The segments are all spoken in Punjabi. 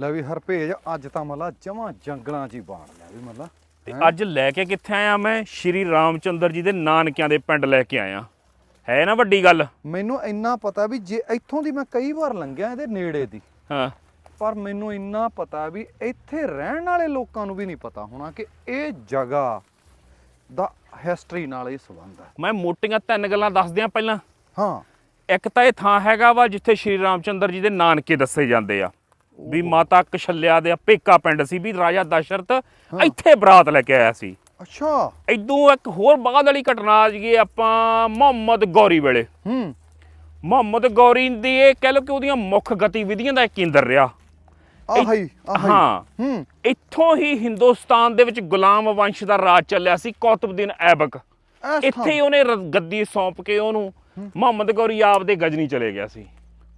ਲੈ ਵੀ ਹਰਪੇਜ ਅੱਜ ਤਾਂ ਮੱਲਾ ਜਮਾ ਜੰਗਲਾਂ 'ਚ ਹੀ ਬਾਣ ਲਿਆ ਵੀ ਮੱਲਾ। ਤੇ ਅੱਜ ਲੈ ਕੇ ਕਿੱਥੇ ਆਇਆ ਮੈਂ? ਸ਼੍ਰੀ ਰਾਮਚੰਦਰ ਜੀ ਦੇ ਨਾਨਕਿਆਂ ਦੇ ਪਿੰਡ ਲੈ ਕੇ ਆਇਆ। ਹੈ ਨਾ ਵੱਡੀ ਗੱਲ? ਮੈਨੂੰ ਇੰਨਾ ਪਤਾ ਵੀ ਜੇ ਇੱਥੋਂ ਦੀ ਮੈਂ ਕਈ ਵਾਰ ਲੰਘਿਆ ਇਹਦੇ ਨੇੜੇ ਦੀ। ਹਾਂ। ਪਰ ਮੈਨੂੰ ਇੰਨਾ ਪਤਾ ਵੀ ਇੱਥੇ ਰਹਿਣ ਵਾਲੇ ਲੋਕਾਂ ਨੂੰ ਵੀ ਨਹੀਂ ਪਤਾ ਹੋਣਾ ਕਿ ਇਹ ਜਗ੍ਹਾ ਦਾ ਹਿਸਟਰੀ ਨਾਲ ਇਹ ਸੰਬੰਧ ਹੈ। ਮੈਂ ਮੋਟੀਆਂ ਤਿੰਨ ਗੱਲਾਂ ਦੱਸ ਦਿਆਂ ਪਹਿਲਾਂ। ਹਾਂ। ਇੱਕ ਤਾਂ ਇਹ ਥਾਂ ਹੈਗਾ ਵਾ ਜਿੱਥੇ ਸ਼੍ਰੀ ਰਾਮਚੰਦਰ ਜੀ ਦੇ ਨਾਨਕੇ ਦੱਸੇ ਜਾਂਦੇ ਆ। ਵੀ ਮਾਤਾ ਕਸ਼ਲਿਆ ਦੇ ਪੇਕਾ ਪਿੰਡ ਸੀ ਵੀ ਰਾਜਾ ਦਸ਼ਰਥ ਇੱਥੇ ਬਰਾਤ ਲੈ ਕੇ ਆਇਆ ਸੀ। ਅੱਛਾ। ਇਦੋਂ ਇੱਕ ਹੋਰ ਬਾਅਦ ਵਾਲੀ ਘਟਨਾ ਆ ਜੀਏ ਆਪਾਂ ਮੁਹੰਮਦ ਗੌਰੀ ਵੇਲੇ। ਹੂੰ। ਮੁਹੰਮਦ ਗੌਰੀ ਦੀ ਇਹ ਕਹਿ ਲਓ ਕਿ ਉਹਦੀਆਂ ਮੁੱਖ ਗਤੀਵਿਧੀਆਂ ਦਾ ਇੱਕ ਕੇਂਦਰ ਰਿਹਾ। ਆਹੀ ਆਹੀ ਹਾਂ। ਹੂੰ। ਇੱਥੋਂ ਹੀ ਹਿੰਦੁਸਤਾਨ ਦੇ ਵਿੱਚ ਗੁਲਾਮ ਵੰਸ਼ ਦਾ ਰਾਜ ਚੱਲਿਆ ਸੀ ਕੌਤਬਦੀਨ ਐਬਕ। ਇੱਥੇ ਉਹਨੇ ਗੱਦੀ ਸੌਂਪ ਕੇ ਉਹਨੂੰ ਮੁਹੰਮਦ ਗੌਰੀ ਆਪ ਦੇ ਗਜਨੀ ਚਲੇ ਗਿਆ ਸੀ।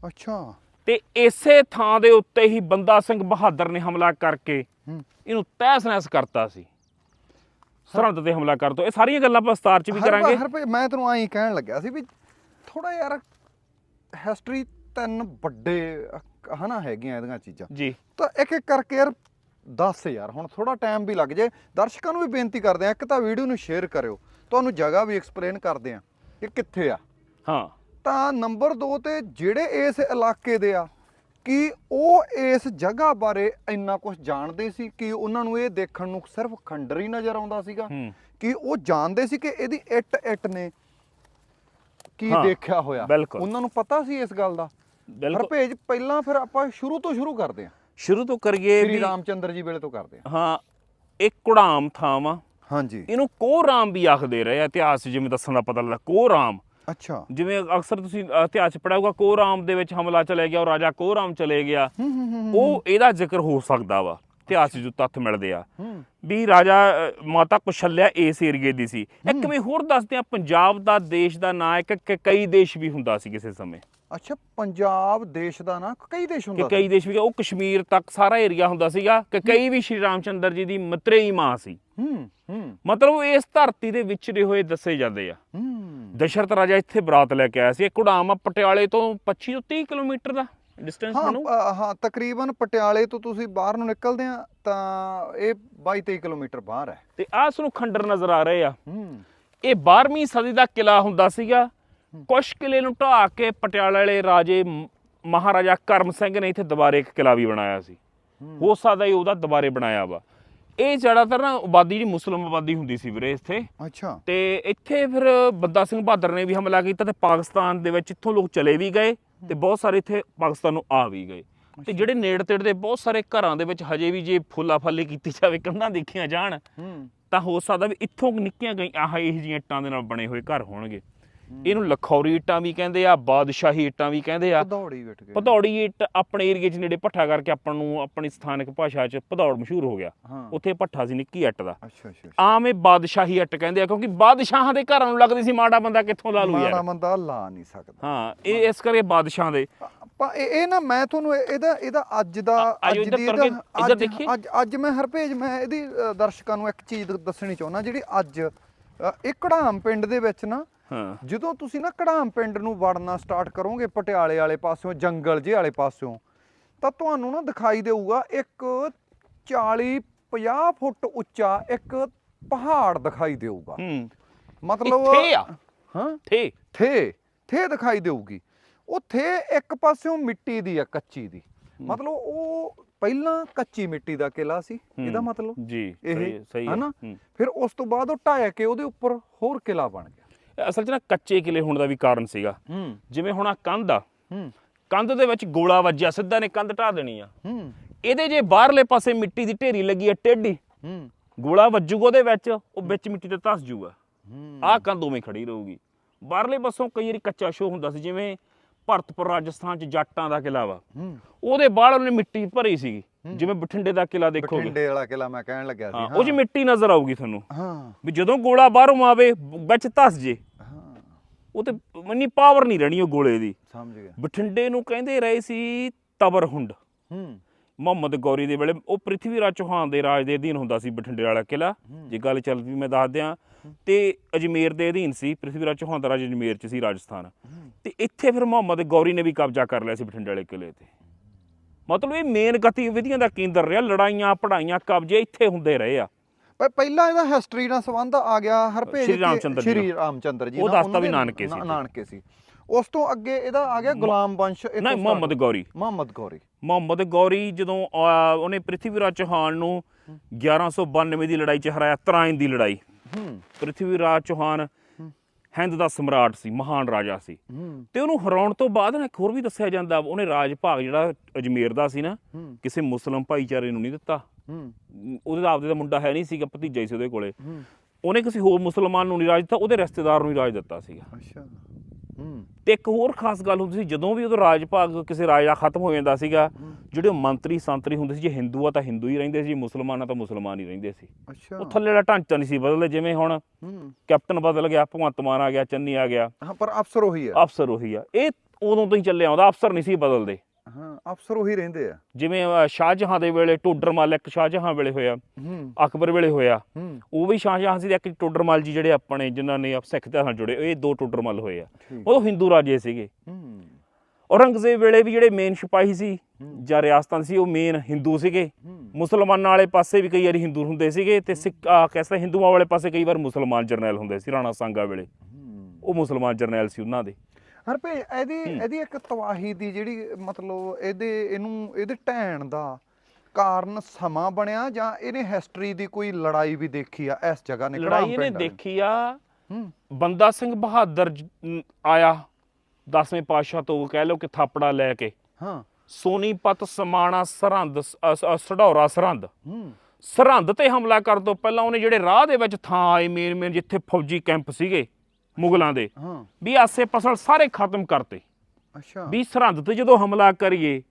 ਅੱਛਾ। ਤੇ ਇਸੇ ਥਾਂ ਦੇ ਉੱਤੇ ਹੀ ਬੰਦਾ ਸਿੰਘ ਬਹਾਦਰ ਨੇ ਹਮਲਾ ਕਰਕੇ ਇਹਨੂੰ ਤਹਿਸ ਨਹਿਸ ਕਰਤਾ ਸੀ। ਸਰਹੰਦ ਤੇ ਹਮਲਾ ਕਰ ਦੋ ਇਹ ਸਾਰੀਆਂ ਗੱਲਾਂ ਆਪਾਂ ਵਿਸਤਾਰ ਚ ਵੀ ਕਰਾਂਗੇ। ਹਰਪੇ ਮੈਂ ਤੈਨੂੰ ਆਈ ਕਹਿਣ ਲੱਗਿਆ ਸੀ ਵੀ ਥੋੜਾ ਯਾਰ ਹਿਸਟਰੀ ਤਿੰਨ ਵੱਡੇ ਹਨਾ ਹੈਗੀਆਂ ਇਹਦੀਆਂ ਚੀਜ਼ਾਂ। ਜੀ। ਤਾਂ ਇੱਕ ਇੱਕ ਕਰਕੇ ਯਾਰ ਦੱਸ ਯਾਰ ਹੁਣ ਥੋੜਾ ਟਾਈਮ ਵੀ ਲੱਗ ਜੇ। ਦਰਸ਼ਕਾਂ ਨੂੰ ਵੀ ਬੇਨਤੀ ਕਰਦੇ ਆ ਇੱਕ ਤਾਂ ਵੀਡੀਓ ਨੂੰ ਸ਼ੇਅਰ ਕਰਿਓ। ਤੁਹਾਨੂੰ ਜਗ੍ਹਾ ਵੀ ਐਕਸਪਲੇਨ ਕਰਦੇ ਆ ਕਿ ਕਿੱਥੇ ਆ। ਹਾਂ। ਤਾਂ ਨੰਬਰ 2 ਤੇ ਜਿਹੜੇ ਇਸ ਇਲਾਕੇ ਦੇ ਆ ਕਿ ਉਹ ਇਸ ਜਗ੍ਹਾ ਬਾਰੇ ਇੰਨਾ ਕੁਝ ਜਾਣਦੇ ਸੀ? ਕਿ ਉਹਨਾਂ ਨੂੰ ਇਹ ਦੇਖਣ ਨੂੰ ਸਿਰਫ ਖੰਡਰ ਹੀ ਨਜ਼ਰ ਆਉਂਦਾ ਸੀਗਾ? ਕਿ ਉਹ ਜਾਣਦੇ ਸੀ ਕਿ ਇਹਦੀ ਇੱਟ ਇੱਟ ਨੇ? ਕੀ ਦੇਖਿਆ ਹੋਇਆ। ਉਹਨਾਂ ਨੂੰ ਪਤਾ ਸੀ ਇਸ ਗੱਲ ਦਾ? ਬਿਲਕੁਲ। ਹਰਪੇਜ ਪਹਿਲਾਂ ਫਿਰ ਆਪਾਂ ਸ਼ੁਰੂ ਤੋਂ ਸ਼ੁਰੂ ਕਰਦੇ ਹਾਂ। ਸ਼ੁਰੂ ਤੋਂ ਕਰੀਏ ਵੀ ਰਾਮਚੰਦਰ ਜੀ ਵੇਲੇ ਤੋਂ ਕਰਦੇ ਹਾਂ। ਹਾਂ ਇੱਕ ਕੁੜਾਮ ਥਾਂ ਵਾ। ਹਾਂਜੀ। ਇਹਨੂੰ ਕੋਰਾਮ ਵੀ ਆਖਦੇ ਰਹੇ ਇਤਿਹਾਸ ਜਿਵੇਂ ਦੱਸਣ ਦਾ ਪਤਾ ਲੱਗਦਾ ਕੋਰਾਮ ਅੱਛਾ। ਜਿਵੇਂ ਅਕਸਰ ਤੁਸੀਂ ਇਤਿਹਾਸ ਹੋਊਗਾ ਕੋਰਾਮ ਦੇ ਵਿੱਚ ਹਮਲਾ ਚਲੇ ਗਿਆ ਉਹ ਰਾਜਾ ਕੋਰਾਮ ਚਲੇ ਗਿਆ। ਉਹ ਇਹਦਾ ਜ਼ਿਕਰ ਹੋ ਸਕਦਾ ਵਾ ਇਤਿਹਾਸ ਜੋ ਤੱਥ ਮਿਲਦੇ ਆ। ਵੀ ਰਾਜਾ ਮਾਤਾ ਕੁਸ਼ਲਿਆ ਇਸ ਏਰੀਏ ਦੀ ਸੀ। ਇੱਕ ਮੈਂ ਹੋਰ ਦੱਸਦੇ ਆ ਪੰਜਾਬ ਦਾ ਦੇਸ਼ ਦਾ ਨਾਂ ਇੱਕ ਕ- ਕਈ ਦੇਸ਼ ਵੀ ਹੁੰਦਾ ਸੀ ਕਿਸੇ ਸਮੇਂ। ਅੱਛਾ ਪੰਜਾਬ ਦੇਸ਼ ਦਾ ਨਾ ਕਈ ਦੇਸ਼ ਕਿ ਹੁੰਦਾ ਕਈ ਦੇਸ਼ ਵੀ ਉਹ ਕਸ਼ਮੀਰ ਤੱਕ ਸਾਰਾ ਏਰੀਆ ਹੁੰਦਾ ਸੀਗਾ ਕਿ ਕਈ ਵੀ ਸ਼੍ਰੀ ਰਾਮਚੰਦਰ ਜੀ ਦੀ ਮਤਰੇਈ ਮਾਂ ਸੀ। ਹੂੰ ਹੂੰ। ਮਤਲਬ ਇਸ ਧਰਤੀ ਦੇ ਵਿਚਰੇ ਹੋਏ ਦੱਸੇ ਜਾਂਦੇ ਆ। ਹੂੰ। ਦਸ਼ਰਥ ਰਾਜਾ ਇੱਥੇ ਬਰਾਤ ਲੈ ਕੇ ਆਇਆ ਸੀ। ਇਹ ਕੁੜਾਮ ਆ ਪਟਿਆਲੇ ਤੋਂ 25 ਤੋਂ 30 ਕਿਲੋਮੀਟਰ ਦਾ ਡਿਸਟੈਂਸ ਹਾਂ ਹਾਂ ਤਕਰੀਬਨ ਪਟਿਆਲੇ ਤੋਂ ਤੁਸੀਂ ਬਾਹਰ ਨੂੰ ਨਿਕਲਦੇ ਆ ਤਾਂ ਇਹ 22 23 ਕਿਲੋਮੀਟਰ ਬਾਹਰ ਹੈ। ਤੇ ਆਹ ਸਾਨੂੰ ਖੰਡਰ ਨਜ਼ਰ ਆ ਰਹੇ ਆ। ਹੂੰ। ਇਹ 12ਵੀਂ ਸਦੀ ਦਾ ਕਿਲਾ ਹੁੰਦਾ ਸੀਗਾ। ਕੁਸ਼ ਕਿਲੇ ਨੂੰ ਢਾਹ ਕੇ ਪਟਿਆਲੇ ਵਾਲੇ ਰਾਜੇ ਮਹਾਰਾਜਾ ਕਰਮ ਸਿੰਘ ਨੇ ਇੱਥੇ ਦੁਬਾਰੇ ਇੱਕ ਕਿਲਾ ਵੀ ਬਣਾਇਆ ਸੀ। ਹੋ ਸਕਦਾ ਇਹ ਉਹਦਾ ਦੁਬਾਰੇ ਬਣਾਇਆ ਵਾ। ਇਹ ਜ਼ਿਆਦਾਤਰ ਨਾ ਆਬਾਦੀ ਜਿਹੜੀ ਮੁਸਲਮ ਆਬਾਦੀ ਹੁੰਦੀ ਸੀ ਵੀਰੇ ਇੱਥੇ। ਅੱਛਾ। ਤੇ ਇੱਥੇ ਫਿਰ ਬੰਦਾ ਸਿੰਘ ਬਹਾਦਰ ਨੇ ਵੀ ਹਮਲਾ ਕੀਤਾ ਤੇ ਪਾਕਿਸਤਾਨ ਦੇ ਵਿੱਚ ਇੱਥੋਂ ਲੋਕ ਚਲੇ ਵੀ ਗਏ ਤੇ ਬਹੁਤ ਸਾਰੇ ਇੱਥੇ ਪਾਕਿਸਤਾਨ ਨੂੰ ਆ ਵੀ ਗਏ। ਤੇ ਜਿਹੜੇ ਨੇੜੇ ਤੇੜੇ ਦੇ ਬਹੁਤ ਸਾਰੇ ਘਰਾਂ ਦੇ ਵਿੱਚ ਹਜੇ ਵੀ ਜੇ ਫੁੱਲਾ ਫੱਲੀ ਕੀਤੀ ਜਾਵੇ ਕੰਧਾਂ ਦੇਖੀਆਂ ਜਾਣ ਤਾਂ ਹੋ ਸਕਦਾ ਵੀ ਇੱਥੋਂ ਨਿੱਕੀਆਂ ਗਈ ਆਹ ਇਹ ਜਿਹੀਆਂ ਇੱਟਾਂ ਦੇ ਨਾਲ ਬਣੇ ਹੋਏ ਘਰ ਹੋਣਗੇ। ਇਹਨੂੰ ਲਖੌਰੀ ਇੱਟਾਂ ਵੀ ਕਹਿੰਦੇ ਆ ਬਾਦਸ਼ਾਹੀ ਇੱਟਾਂ ਵੀ ਕਹਿੰਦੇ ਆ। ਭਦੌੜੀ ਗਏ। ਭਦੌੜੀ ਇੱਟ ਆਪਣੇ ਏਰੀਏ 'ਚ ਨੇੜੇ ਭੱਠਾ ਕਰਕੇ ਆਪਾਂ ਨੂੰ ਆਪਣੀ ਸਥਾਨਕ ਭਾਸ਼ਾ 'ਚ ਭਦੌੜ ਮਸ਼ਹੂਰ ਹੋ ਗਿਆ। ਉੱਥੇ ਭੱਠਾ ਸੀ ਨਿੱਕੀ ਇੱਟ ਦਾ। ਅੱਛਾ ਅੱਛਾ ਆਮ ਇਹ ਬਾਦਸ਼ਾਹੀ ਇੱਟ ਕਹਿੰਦੇ ਆ ਕਿਉਂਕਿ ਬਾਦਸ਼ਾਹਾਂ ਦੇ ਘਰਾਂ ਨੂੰ ਲੱਗਦੀ ਸੀ ਮਾੜਾ ਬੰਦਾ ਕਿੱਥੋਂ ਲਾ ਲੂ ਮਾੜਾ ਯਾਰ ਮੰਦਾ ਲਾ ਨਹੀਂ ਸਕਦਾ। ਹਾਂ ਇਹ ਇਸ ਕਰਕੇ ਬਾਦਸ਼ਾਹਾਂ ਦੇ। ਇਹ ਨਾ ਮੈਂ ਤੁਹਾਨੂੰ ਇਹ- ਇਹਦਾ ਇਹਦਾ ਅੱਜ ਦਾ ਅੱਜ ਦੀ ਅੱਜ-। ਅੱਜ ਮੈਂ ਹਰਪੇਜ ਮੈਂ ਇਹਦੀ ਦਰਸ਼ਕਾਂ ਨੂੰ ਇੱਕ ਚੀਜ਼ ਦੱਸਣੀ ਚਾਹੁੰਦਾ ਜਿਹੜੀ ਅੱਜ ਅ, ਇਹ ਕੜਾਮ ਪਿੰਡ ਦੇ ਵਿੱਚ ਨਾ ਜਦੋਂ ਤੁਸੀਂ ਨਾ ਕੜਾਮ ਪਿੰਡ ਨੂੰ ਵੜਨਾ ਸਟਾਰਟ ਕਰੋਗੇ ਪਟਿਆਲੇ ਵਾਲੇ ਪਾਸਿਓਂ ਜੰਗਲ ਜੇ ਵਾਲੇ ਪਾਸਿਓਂ ਤਾਂ ਤੁਹਾਨੂੰ ਨਾ ਦਿਖਾਈ ਦੇਊਗਾ ਇੱਕ 40 50 ਫੁੱਟ ਉੱਚਾ ਇੱਕ ਪਹਾੜ ਦਿਖਾਈ ਦੇਊਗਾ। ਮਤਲਬ ਇੱਥੇ ਆ। ਹਾਂ। ਥੇ। ਥੇ। ਥੇ ਦਿਖਾਈ ਦੇਊਗੀ। ਉਹ ਥੇ ਇੱਕ ਪਾਸਿਓਂ ਮਿੱਟੀ ਦੀ ਆ ਕੱਚੀ ਦੀ। ਮਤਲਬ ਉਹ ਪਹਿਲਾਂ ਕੱਚੀ ਮਿੱਟੀ ਦਾ ਕਿਲਾ ਸੀ ਇਹਦਾ ਮਤਲਬ? ਜੀ ਇਹ ਸਹੀ ਹੈ ਹਨਾ। ਫਿਰ ਉਸ ਤੋਂ ਬਾਅਦ ਉਹ ਢਾਇਆ ਕੇ ਉਹਦੇ ਉੱਪਰ ਹੋਰ ਕਿਲਾ ਬਣ ਗਿਆ। ਅਸਲ 'ਚ ਨਾ ਕੱਚੇ ਕਿਲੇ ਹੋਣ ਦਾ ਵੀ ਕਾਰਨ ਸੀਗਾ। ਹੂੰ। ਜਿਵੇਂ ਹੁਣ ਆ ਕੰਧ ਆ। ਹੂੰ। ਕੰਧ ਦੇ ਵਿੱਚ ਗੋਲਾ ਵੱਜਿਆ ਸਿੱਧਾ ਨੇ ਕੰਧ ਢਾ ਦੇਣੀ ਆ। ਹੂੰ। ਇਹਦੇ ਜੇ ਬਾਹਰਲੇ ਪਾਸੇ ਮਿੱਟੀ ਦੀ ਢੇਰੀ ਲੱਗੀ ਆ ਟੇਢੀ ਹੂੰ। ਗੋਲਾ ਵੱਜੂਗਾ ਉਹਦੇ ਵਿੱਚ ਉਹ ਵਿੱਚ ਮਿੱਟੀ ਤੇ ਧਸ ਜੂਗਾ। ਆਹ ਕੰਧ ਉਵੇਂ ਖੜੀ ਰਹੂਗੀ। ਬਾਹਰਲੇ ਪਾਸੋਂ ਕਈ ਵਾਰੀ ਕੱਚਾ ਸ਼ੋ ਹੁੰਦਾ ਸੀ ਜਿਵੇਂ ਭਰਤਪੁਰ ਰਾਜਸਥਾਨ ਚ ਜੱਟਾਂ ਦਾ ਕਿਲਾ ਵਾ। ਉਹਦੇ ਬਾਹਰ ਉਹਨੇ ਮਿੱਟੀ ਭਰੀ ਸੀਗੀ ਜਿਵੇਂ ਬਠਿੰਡੇ ਦਾ ਕਿਲਾ ਦੇਖੋਗੇ। ਬਠਿੰਡੇ ਵਾਲਾ ਕਿਲਾ ਮੈਂ ਕਹਿਣ ਲੱਗਿਆ ਸੀ ਹਾਂ ਉਹ 'ਚ ਮਿੱਟੀ ਨਜ਼ਰ ਆਊਗੀ ਤੁਹਾਨੂੰ। ਹਾਂ। ਵੀ ਜਦੋਂ ਗੋਲਾ ਬਾਹਰੋਂ ਆਵੇ ਵਿੱਚ ਧਸ ਜੇ। ਉਹ ਤੇ ਮੰਨੀ ਪਾਵਰ ਨਹੀਂ ਰਹਿਣੀ ਉਹ ਗੋਲੇ ਦੀ। ਸਮਝ ਗਿਆ। ਬਠਿੰਡੇ ਨੂੰ ਕਹਿੰਦੇ ਰਹੇ ਸੀ ਤਬਰਹੁੰਡ ਹੂੰ। ਮੁਹੰਮਦ ਗੌਰੀ ਦੇ ਵੇਲੇ ਉਹ ਪ੍ਰਿਥਵੀ ਰਾਜ ਚੌਹਾਨ ਦੇ ਰਾਜ ਦੇ ਅਧੀਨ ਹੁੰਦਾ ਸੀ ਬਠਿੰਡੇ ਵਾਲਾ ਕਿਲਾ ਜੇ ਗੱਲ ਚੱਲ ਪਈ ਮੈਂ ਦੱਸ ਦਿਆਂ ਤੇ ਅਜਮੇਰ ਦੇ ਅਧੀਨ ਸੀ ਪ੍ਰਿਥਵੀ ਰਾਜ ਚੌਹਾਨ ਦਾ ਰਾਜ ਅਜਮੇਰ ਚ ਸੀ ਰਾਜਸਥਾਨ। ਤੇ ਇੱਥੇ ਫਿਰ ਮੁਹੰਮਦ ਗੌਰੀ ਨੇ ਵੀ ਕਬਜ਼ਾ ਕਰ ਲਿਆ ਸੀ ਬਠਿੰਡੇ ਵਾਲੇ ਕਿਲੇ ਤੇ। ਮਤਲਬ ਇਹ ਮੇਨ ਗਤੀਵਿਧੀਆਂ ਦਾ ਕੇਂਦਰ ਰਿਹਾ ਲੜਾਈਆਂ ਪੜਾਈਆਂ ਕਬਜ਼ੇ ਇੱਥੇ ਹੁੰਦੇ ਰਹੇ ਆ। ਪਰ ਪਹਿਲਾਂ ਇਹਦਾ ਹਿਸਟਰੀ ਨਾਲ ਸੰਬੰਧ ਆ ਗਿਆ ਹਰਪੇਜ ਸ਼੍ਰੀ ਰਾਮਚੰਦਰ ਜੀ ਸ਼੍ਰੀ ਰਾਮਚੰਦਰ ਜੀ ਉਹ ਉਹਨਾਂ ਵੀ ਨਾਨਕੇ ਸੀ। ਨਾਨਕੇ ਸੀ। ਉਸ ਤੋਂ ਅੱਗੇ ਇਹਦਾ ਆ ਗਿਆ ਗੁਲਾਮ ਵੰਸ਼ ਨਹੀਂ ਮੁਹੰਮਦ ਗੌਰੀ। ਮੁਹੰਮਦ ਗੌਰੀ। ਮੁਹੰਮਦ ਗੌਰੀ ਜਦੋਂ ਉਹਨੇ ਪ੍ਰਿਥਵੀਰਾਜ ਚੌਹਾਨ ਨੂੰ 1192 ਦੀ ਲੜਾਈ 'ਚ ਹਰਾਇਆ ਤਰਾਇਨ ਦੀ ਲੜਾਈ। ਹੂੰ। ਪ੍ਰਿਥਵੀਰਾਜ ਚੌਹਾਨ ਹਿੰਦ ਦਾ ਸਮਰਾਟ ਸੀ ਮਹਾਨ ਰਾਜਾ ਸੀ। ਤੇ ਉਹਨੂੰ ਹਰਾਉਣ ਤੋਂ ਬਾਅਦ ਨਾ ਇੱਕ ਹੋਰ ਵੀ ਦੱਸਿਆ ਜਾਂਦਾ ਉਹਨੇ ਰਾਜ ਭਾਗ ਜਿਹੜਾ ਅਜਮੇਰ ਦਾ ਸੀ ਨਾ ਕਿਸੇ ਮੁਸਲਮ ਭਾਈਚਾਰੇ ਨੂੰ ਨਹੀਂ ਦਿੱਤਾ। ਉਹਦੇ ਆਪਦੇ ਦਾ ਮੁੰਡਾ ਹੈ ਨਹੀਂ ਸੀਗਾ ਭਤੀਜਾ ਹੀ ਸੀ ਉਹਦੇ ਕੋਲੇ। ਉਹਨੇ ਕਿਸੇ ਹੋਰ ਮੁਸਲਮਾਨ ਨੂੰ ਨਹੀਂ ਰਾਜ ਦਿੱਤਾ ਉਹਦੇ ਰਿਸ਼ਤੇਦਾਰ ਨੂੰ ਹੀ ਰਾਜ ਦਿੱਤਾ ਸੀਗਾ। ਅੱਛਾ। ਹੂੰ। ਤੇ ਇੱਕ ਹੋਰ ਖਾਸ ਗੱਲ ਹੁੰਦੀ ਸੀ ਜਦੋਂ ਵੀ ਉਹਦਾ ਰਾਜ ਭਾਗ ਕਿਸੇ ਰਾਜ ਦਾ ਖਤਮ ਹੋ ਜਾਂਦਾ ਸੀਗਾ ਜਿਹੜੇ ਮੰਤਰੀ ਸੰਤਰੀ ਹੁੰਦੇ ਸੀ ਜੇ ਹਿੰਦੂ ਆ ਤਾਂ ਹਿੰਦੂ ਹੀ ਰਹਿੰਦੇ ਸੀ ਮੁਸਲਮਾਨ ਆ ਤਾਂ ਮੁਸਲਮਾਨ ਹੀ ਰਹਿੰਦੇ ਸੀ। ਅੱਛਾ। ਉਹ ਥੱਲੇ ਵਾਲਾ ਢਾਂਚਾ ਨਹੀਂ ਸੀ ਬਦਲਦੇ ਜਿਵੇਂ ਹੁਣ ਕੈਪਟਨ ਬਦਲ ਗਿਆ ਭਗਵੰਤ ਮਾਨ ਆ ਗਿਆ ਚੰਨੀ ਆ ਗਿਆ। ਹਾਂ ਪਰ ਅਫਸਰ ਉਹੀ ਆ। ਅਫਸਰ ਉਹੀ ਆ। ਇਹ ਉਦੋਂ ਤੋਂ ਹੀ ਚੱਲਿਆ ਆਉਂਦਾ ਅਫਸਰ ਨਹੀਂ ਸੀ ਬਦਲਦੇ। ਹਾਂ ਅਫਸਰ ਉਹੀ ਰਹਿੰਦੇ ਆ। ਜਿਵੇਂ ਸ਼ਾਹਜਹਾਂ ਦੇ ਵੇਲੇ ਟੋਡਰਮਲ ਇੱਕ ਸ਼ਾਹਜਹਾਂ ਵੇਲੇ ਹੋਇਆ ਹੂੰ। ਅਕਬਰ ਵੇਲੇ ਹੋਇਆ ਹੂੰ। ਉਹ ਵੀ ਸ਼ਾਹਜਹਾਂ ਸੀ ਤੇ ਇੱਕ ਟੋਡਰਮਲ ਜੀ ਜਿਹੜੇ ਆਪਣੇ ਜਿਨ੍ਹਾਂ ਨੇ ਆਪ ਸਿੱਖ ਧਰਮ ਨਾਲ ਜੁੜੇ ਇਹ ਦੋ ਟੋਡਰਮਲ ਹੋਏ ਆ। ਉਹ ਹਿੰਦੂ ਰਾਜੇ ਸੀਗੇ। ਹੂੰ। ਔਰੰਗਜ਼ੇਬ ਵੇਲੇ ਵੀ ਜਿਹੜੇ ਮੇਨ ਸਿਪਾਹੀ ਸੀ ਜਾਂ ਰਿਆਸਤਾਂ ਸੀ ਉਹ ਮੇਨ ਹਿੰਦੂ ਸੀਗੇ। ਮੁਸਲਮਾਨਾਂ ਵਾਲੇ ਪਾਸੇ ਵੀ ਕਈ ਵਾਰੀ ਹਿੰਦੂ ਹੁੰਦੇ ਸੀਗੇ ਤੇ ਸਿੱਖ ਕਹਿੰਦਾ ਹਿੰਦੂਆਂ ਵਾਲੇ ਪਾਸੇ ਕਈ ਵਾਰ ਮੁਸਲਮਾਨ ਜਰਨੈਲ ਹੁੰਦੇ ਸੀ ਰਾਣਾ ਸਾਂਗਾ ਵੇਲੇ। ਉਹ ਮੁਸਲਮਾਨ ਜਰਨੈਲ ਸੀ ਉਹਨਾਂ ਦੇ। ਹਰਪੇ ਇਹਦੀ ਇਹਦੀ ਇੱਕ ਤਵਾਹੀ ਦੀ ਜਿਹੜੀ ਮਤਲਬ ਇਹਦੇ ਇਹਨੂੰ ਇਹਦੇ ਢਹਿਣ ਦਾ ਕਾਰਨ ਸਮਾਂ ਬਣਿਆ ਜਾਂ ਇਹਨੇ ਹਿਸਟਰੀ ਦੀ ਕੋਈ ਲੜਾਈ ਵੀ ਦੇਖੀ ਆ ਇਸ ਜਗ੍ਹਾ ਨੇ ਲੜਾਈ ਇਹਨੇ? ਦੇਖੀ ਆ। ਬੰਦਾ ਸਿੰਘ ਬਹਾਦਰ ਆਇਆ 10ਵੇਂ ਪਾਤਸ਼ਾਹ ਤੋਂ ਕਹਿ ਲਓ ਕਿ ਥਾਪੜਾ ਲੈ ਕੇ। ਹਾਂ। ਸੋਨੀਪਤ ਸਮਾਣਾ ਸਰਹੰਦ ਸਢੌਰਾ ਸਰਹੰਦ। ਸਰਹੰਦ ਤੇ ਹਮਲਾ ਕਰਨ ਤੋਂ ਪਹਿਲਾਂ ਉਹਨੇ ਜਿਹੜੇ ਰਾਹ ਦੇ ਵਿੱਚ ਥਾਂ ਆਏ ਮੇਨ ਮੇਨ ਜਿੱਥੇ ਫੌਜੀ ਕੈਂਪ ਸੀਗੇ। ਮੁਗਲਾਂ ਦੇ। ਹਾਂ। ਵੀ ਆਸੇ ਪਸਲ ਸਾਰੇ ਖਤਮ ਕਰਤੇ। ਅੱਛਾ। ਵੀ ਸਰਹੰਦ ਤੇ ਜਦੋਂ ਹਮਲਾ ਕਰੀਏ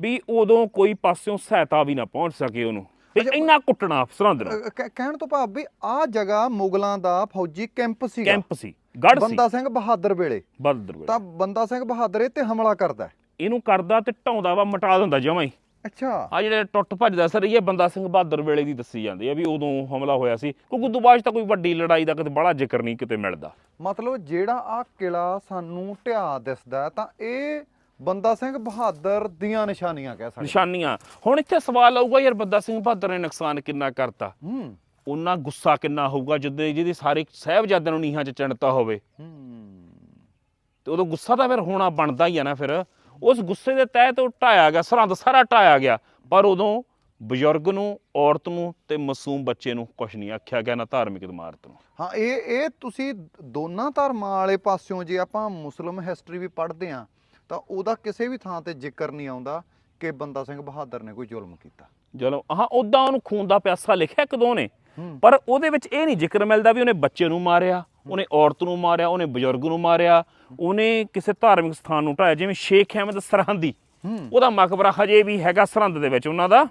ਵੀ ਉਦੋਂ ਕੋਈ ਪਾਸਿਓਂ ਸਹਾਇਤਾ ਵੀ ਨਾ ਪਹੁੰਚ ਸਕੇ ਉਹਨੂੰ। ਵੀ ਇੰਨਾ ਕੁੱਟਣਾ ਸਰਹੰਦ ਨੂੰ ਕਹਿਣ ਤੋਂ ਭਾਵ ਵੀ ਆ ਜਗ੍ਹਾ ਮੁਗਲਾਂ ਦਾ ਫੌਜੀ ਕੈਂਪ ਸੀਗਾ। ਕੈਂਪ ਸੀ। ਗੜ ਸੀ। ਬੰਦਾ ਸਿੰਘ ਬਹਾਦਰ ਵੇਲੇ। ਬਦਦਰ ਵੇਲੇ। ਤਾਂ ਬੰਦਾ ਸਿੰਘ ਬਹਾਦਰ ਇਹ ਤੇ ਹਮਲਾ ਕਰਦਾ। ਇਹਨੂੰ ਕਰਦਾ ਤੇ ਢਾਉਂਦਾ ਵਾ ਮਟਾ ਦਿੰਦਾ ਜਮਾਂ ਹੀ। ਅੱਛਾ। ਆ ਜਿਹੜੇ ਟੁੱਟ ਭੱਜਦਾ ਸਰ ਇਹ ਬੰਦਾ ਸਿੰਘ ਬਹਾਦਰ ਵੇਲੇ ਦੀ ਦੱਸੀ ਜਾਂਦੀ ਆ ਵੀ ਉਦੋਂ ਹਮਲਾ ਹੋਇਆ ਸੀ। ਕਿਉਂਕਿ ਉਦੋਂ ਬਾਅਦ ਤਾਂ ਕੋਈ ਵੱਡੀ ਲੜਾਈ ਦਾ ਕਿਤੇ ਬੜਾ ਜ਼ਿਕਰ ਨਹੀਂ ਕਿਤੇ ਮਿਲਦਾ। ਮਤਲਬ ਜਿਹੜਾ ਆ ਕਿਲਾ ਸਾਨੂੰ ਢਿਆ ਦਿਸਦਾ ਹੈ, ਤਾਂ ਇਹ ਬੰਦਾ ਸਿੰਘ ਬਹਾਦਰ ਦੀਆਂ ਨਿਸ਼ਾਨੀਆਂ ਕਹਿ ਸਕਦੇ। ਨਿਸ਼ਾਨੀਆਂ। ਹੁਣ ਇੱਥੇ ਸਵਾਲ ਆਊਗਾ ਯਾਰ ਬੰਦਾ ਸਿੰਘ ਬਹਾਦਰ ਨੇ ਨੁਕਸਾਨ ਕਿੰਨਾ ਕਰਤਾ? ਹੂੰ। ਉਹਨਾਂ ਗੁੱਸਾ ਕਿੰਨਾ ਹੋਊਗਾ ਜਦੋਂ ਜਿਹਦੀ ਸਾਰੇ ਸਾਹਿਬਜ਼ਾਦਿਆਂ ਨੂੰ ਨੀਹਾਂ 'ਚ ਚਿਣਤਾ ਹੋਵੇ? ਹੂੰ। ਤੇ ਉਦੋਂ ਗੁੱਸਾ ਤਾਂ ਫਿਰ ਹੋਣਾ ਬਣਦਾ ਹੀ ਆ ਨਾ ਫਿਰ। ਉਸ ਗੁੱਸੇ ਦੇ ਤਹਿਤ ਉਹ ਢਾਇਆ ਗਿਆ ਸਰਹੰਦ ਸਾਰਾ ਢਾਇਆ ਗਿਆ। ਪਰ ਉਦੋਂ ਬਜ਼ੁਰਗ ਨੂੰ ਔਰਤ ਨੂੰ ਤੇ ਮਾਸੂਮ ਬੱਚੇ ਨੂੰ ਕੁਝ ਨਹੀਂ ਆਖਿਆ ਗਿਆ ਨਾ ਧਾਰਮਿਕ ਇਮਾਰਤ ਨੂੰ। ਹਾਂ ਇਹ ਇਹ ਤੁਸੀਂ ਦੋਨਾਂ ਧਰਮਾਂ ਵਾਲੇ ਪਾਸਿਓਂ ਜੇ ਆਪਾਂ ਮੁਸਲਮ ਹਿਸਟਰੀ ਵੀ ਪੜ੍ਹਦੇ ਆ ਤਾਂ ਉਹਦਾ ਕਿਸੇ ਵੀ ਥਾਂ ਤੇ ਜ਼ਿਕਰ ਨਹੀਂ ਆਉਂਦਾ ਕਿ ਬੰਦਾ ਸਿੰਘ ਬਹਾਦਰ ਨੇ ਕੋਈ ਜ਼ੁਲਮ ਕੀਤਾ। ਚਲੋ ਹਾਂ ਉਦਾਂ ਉਹਨੂੰ ਖੂਨ ਦਾ ਪਿਆਸਾ ਲਿਖਿਆ ਕਦੋਂ ਨੇ ਹੂੰ। ਪਰ ਉਹਦੇ ਵਿੱਚ ਇਹ ਨਹੀਂ ਜ਼ਿਕਰ ਮਿਲਦਾ ਵੀ ਉਹਨੇ ਬੱਚੇ ਨੂੰ ਮਾਰਿਆ। ਉਹਨੇ ਔਰਤ ਨੂੰ ਮਾਰਿਆ ਉਹਨੇ ਬਜ਼ੁਰਗ ਨੂੰ ਮਾਰਿਆ ਉਹਨੇ ਕਿਸੇ ਧਾਰਮਿਕ ਸਥਾਨ ਨੂੰ ਢਾਇਆ ਜਿਵੇਂ ਸ਼ੇਖ ਅਹਿਮਦ ਸਰਹੰਦੀ। ਉਹਦਾ ਮਕਬਰਾ ਹਜੇ ਵੀ ਹੈਗਾ ਸਰਹੰਦ ਦੇ ਵਿੱਚ ਉਹਨਾਂ ਦਾ।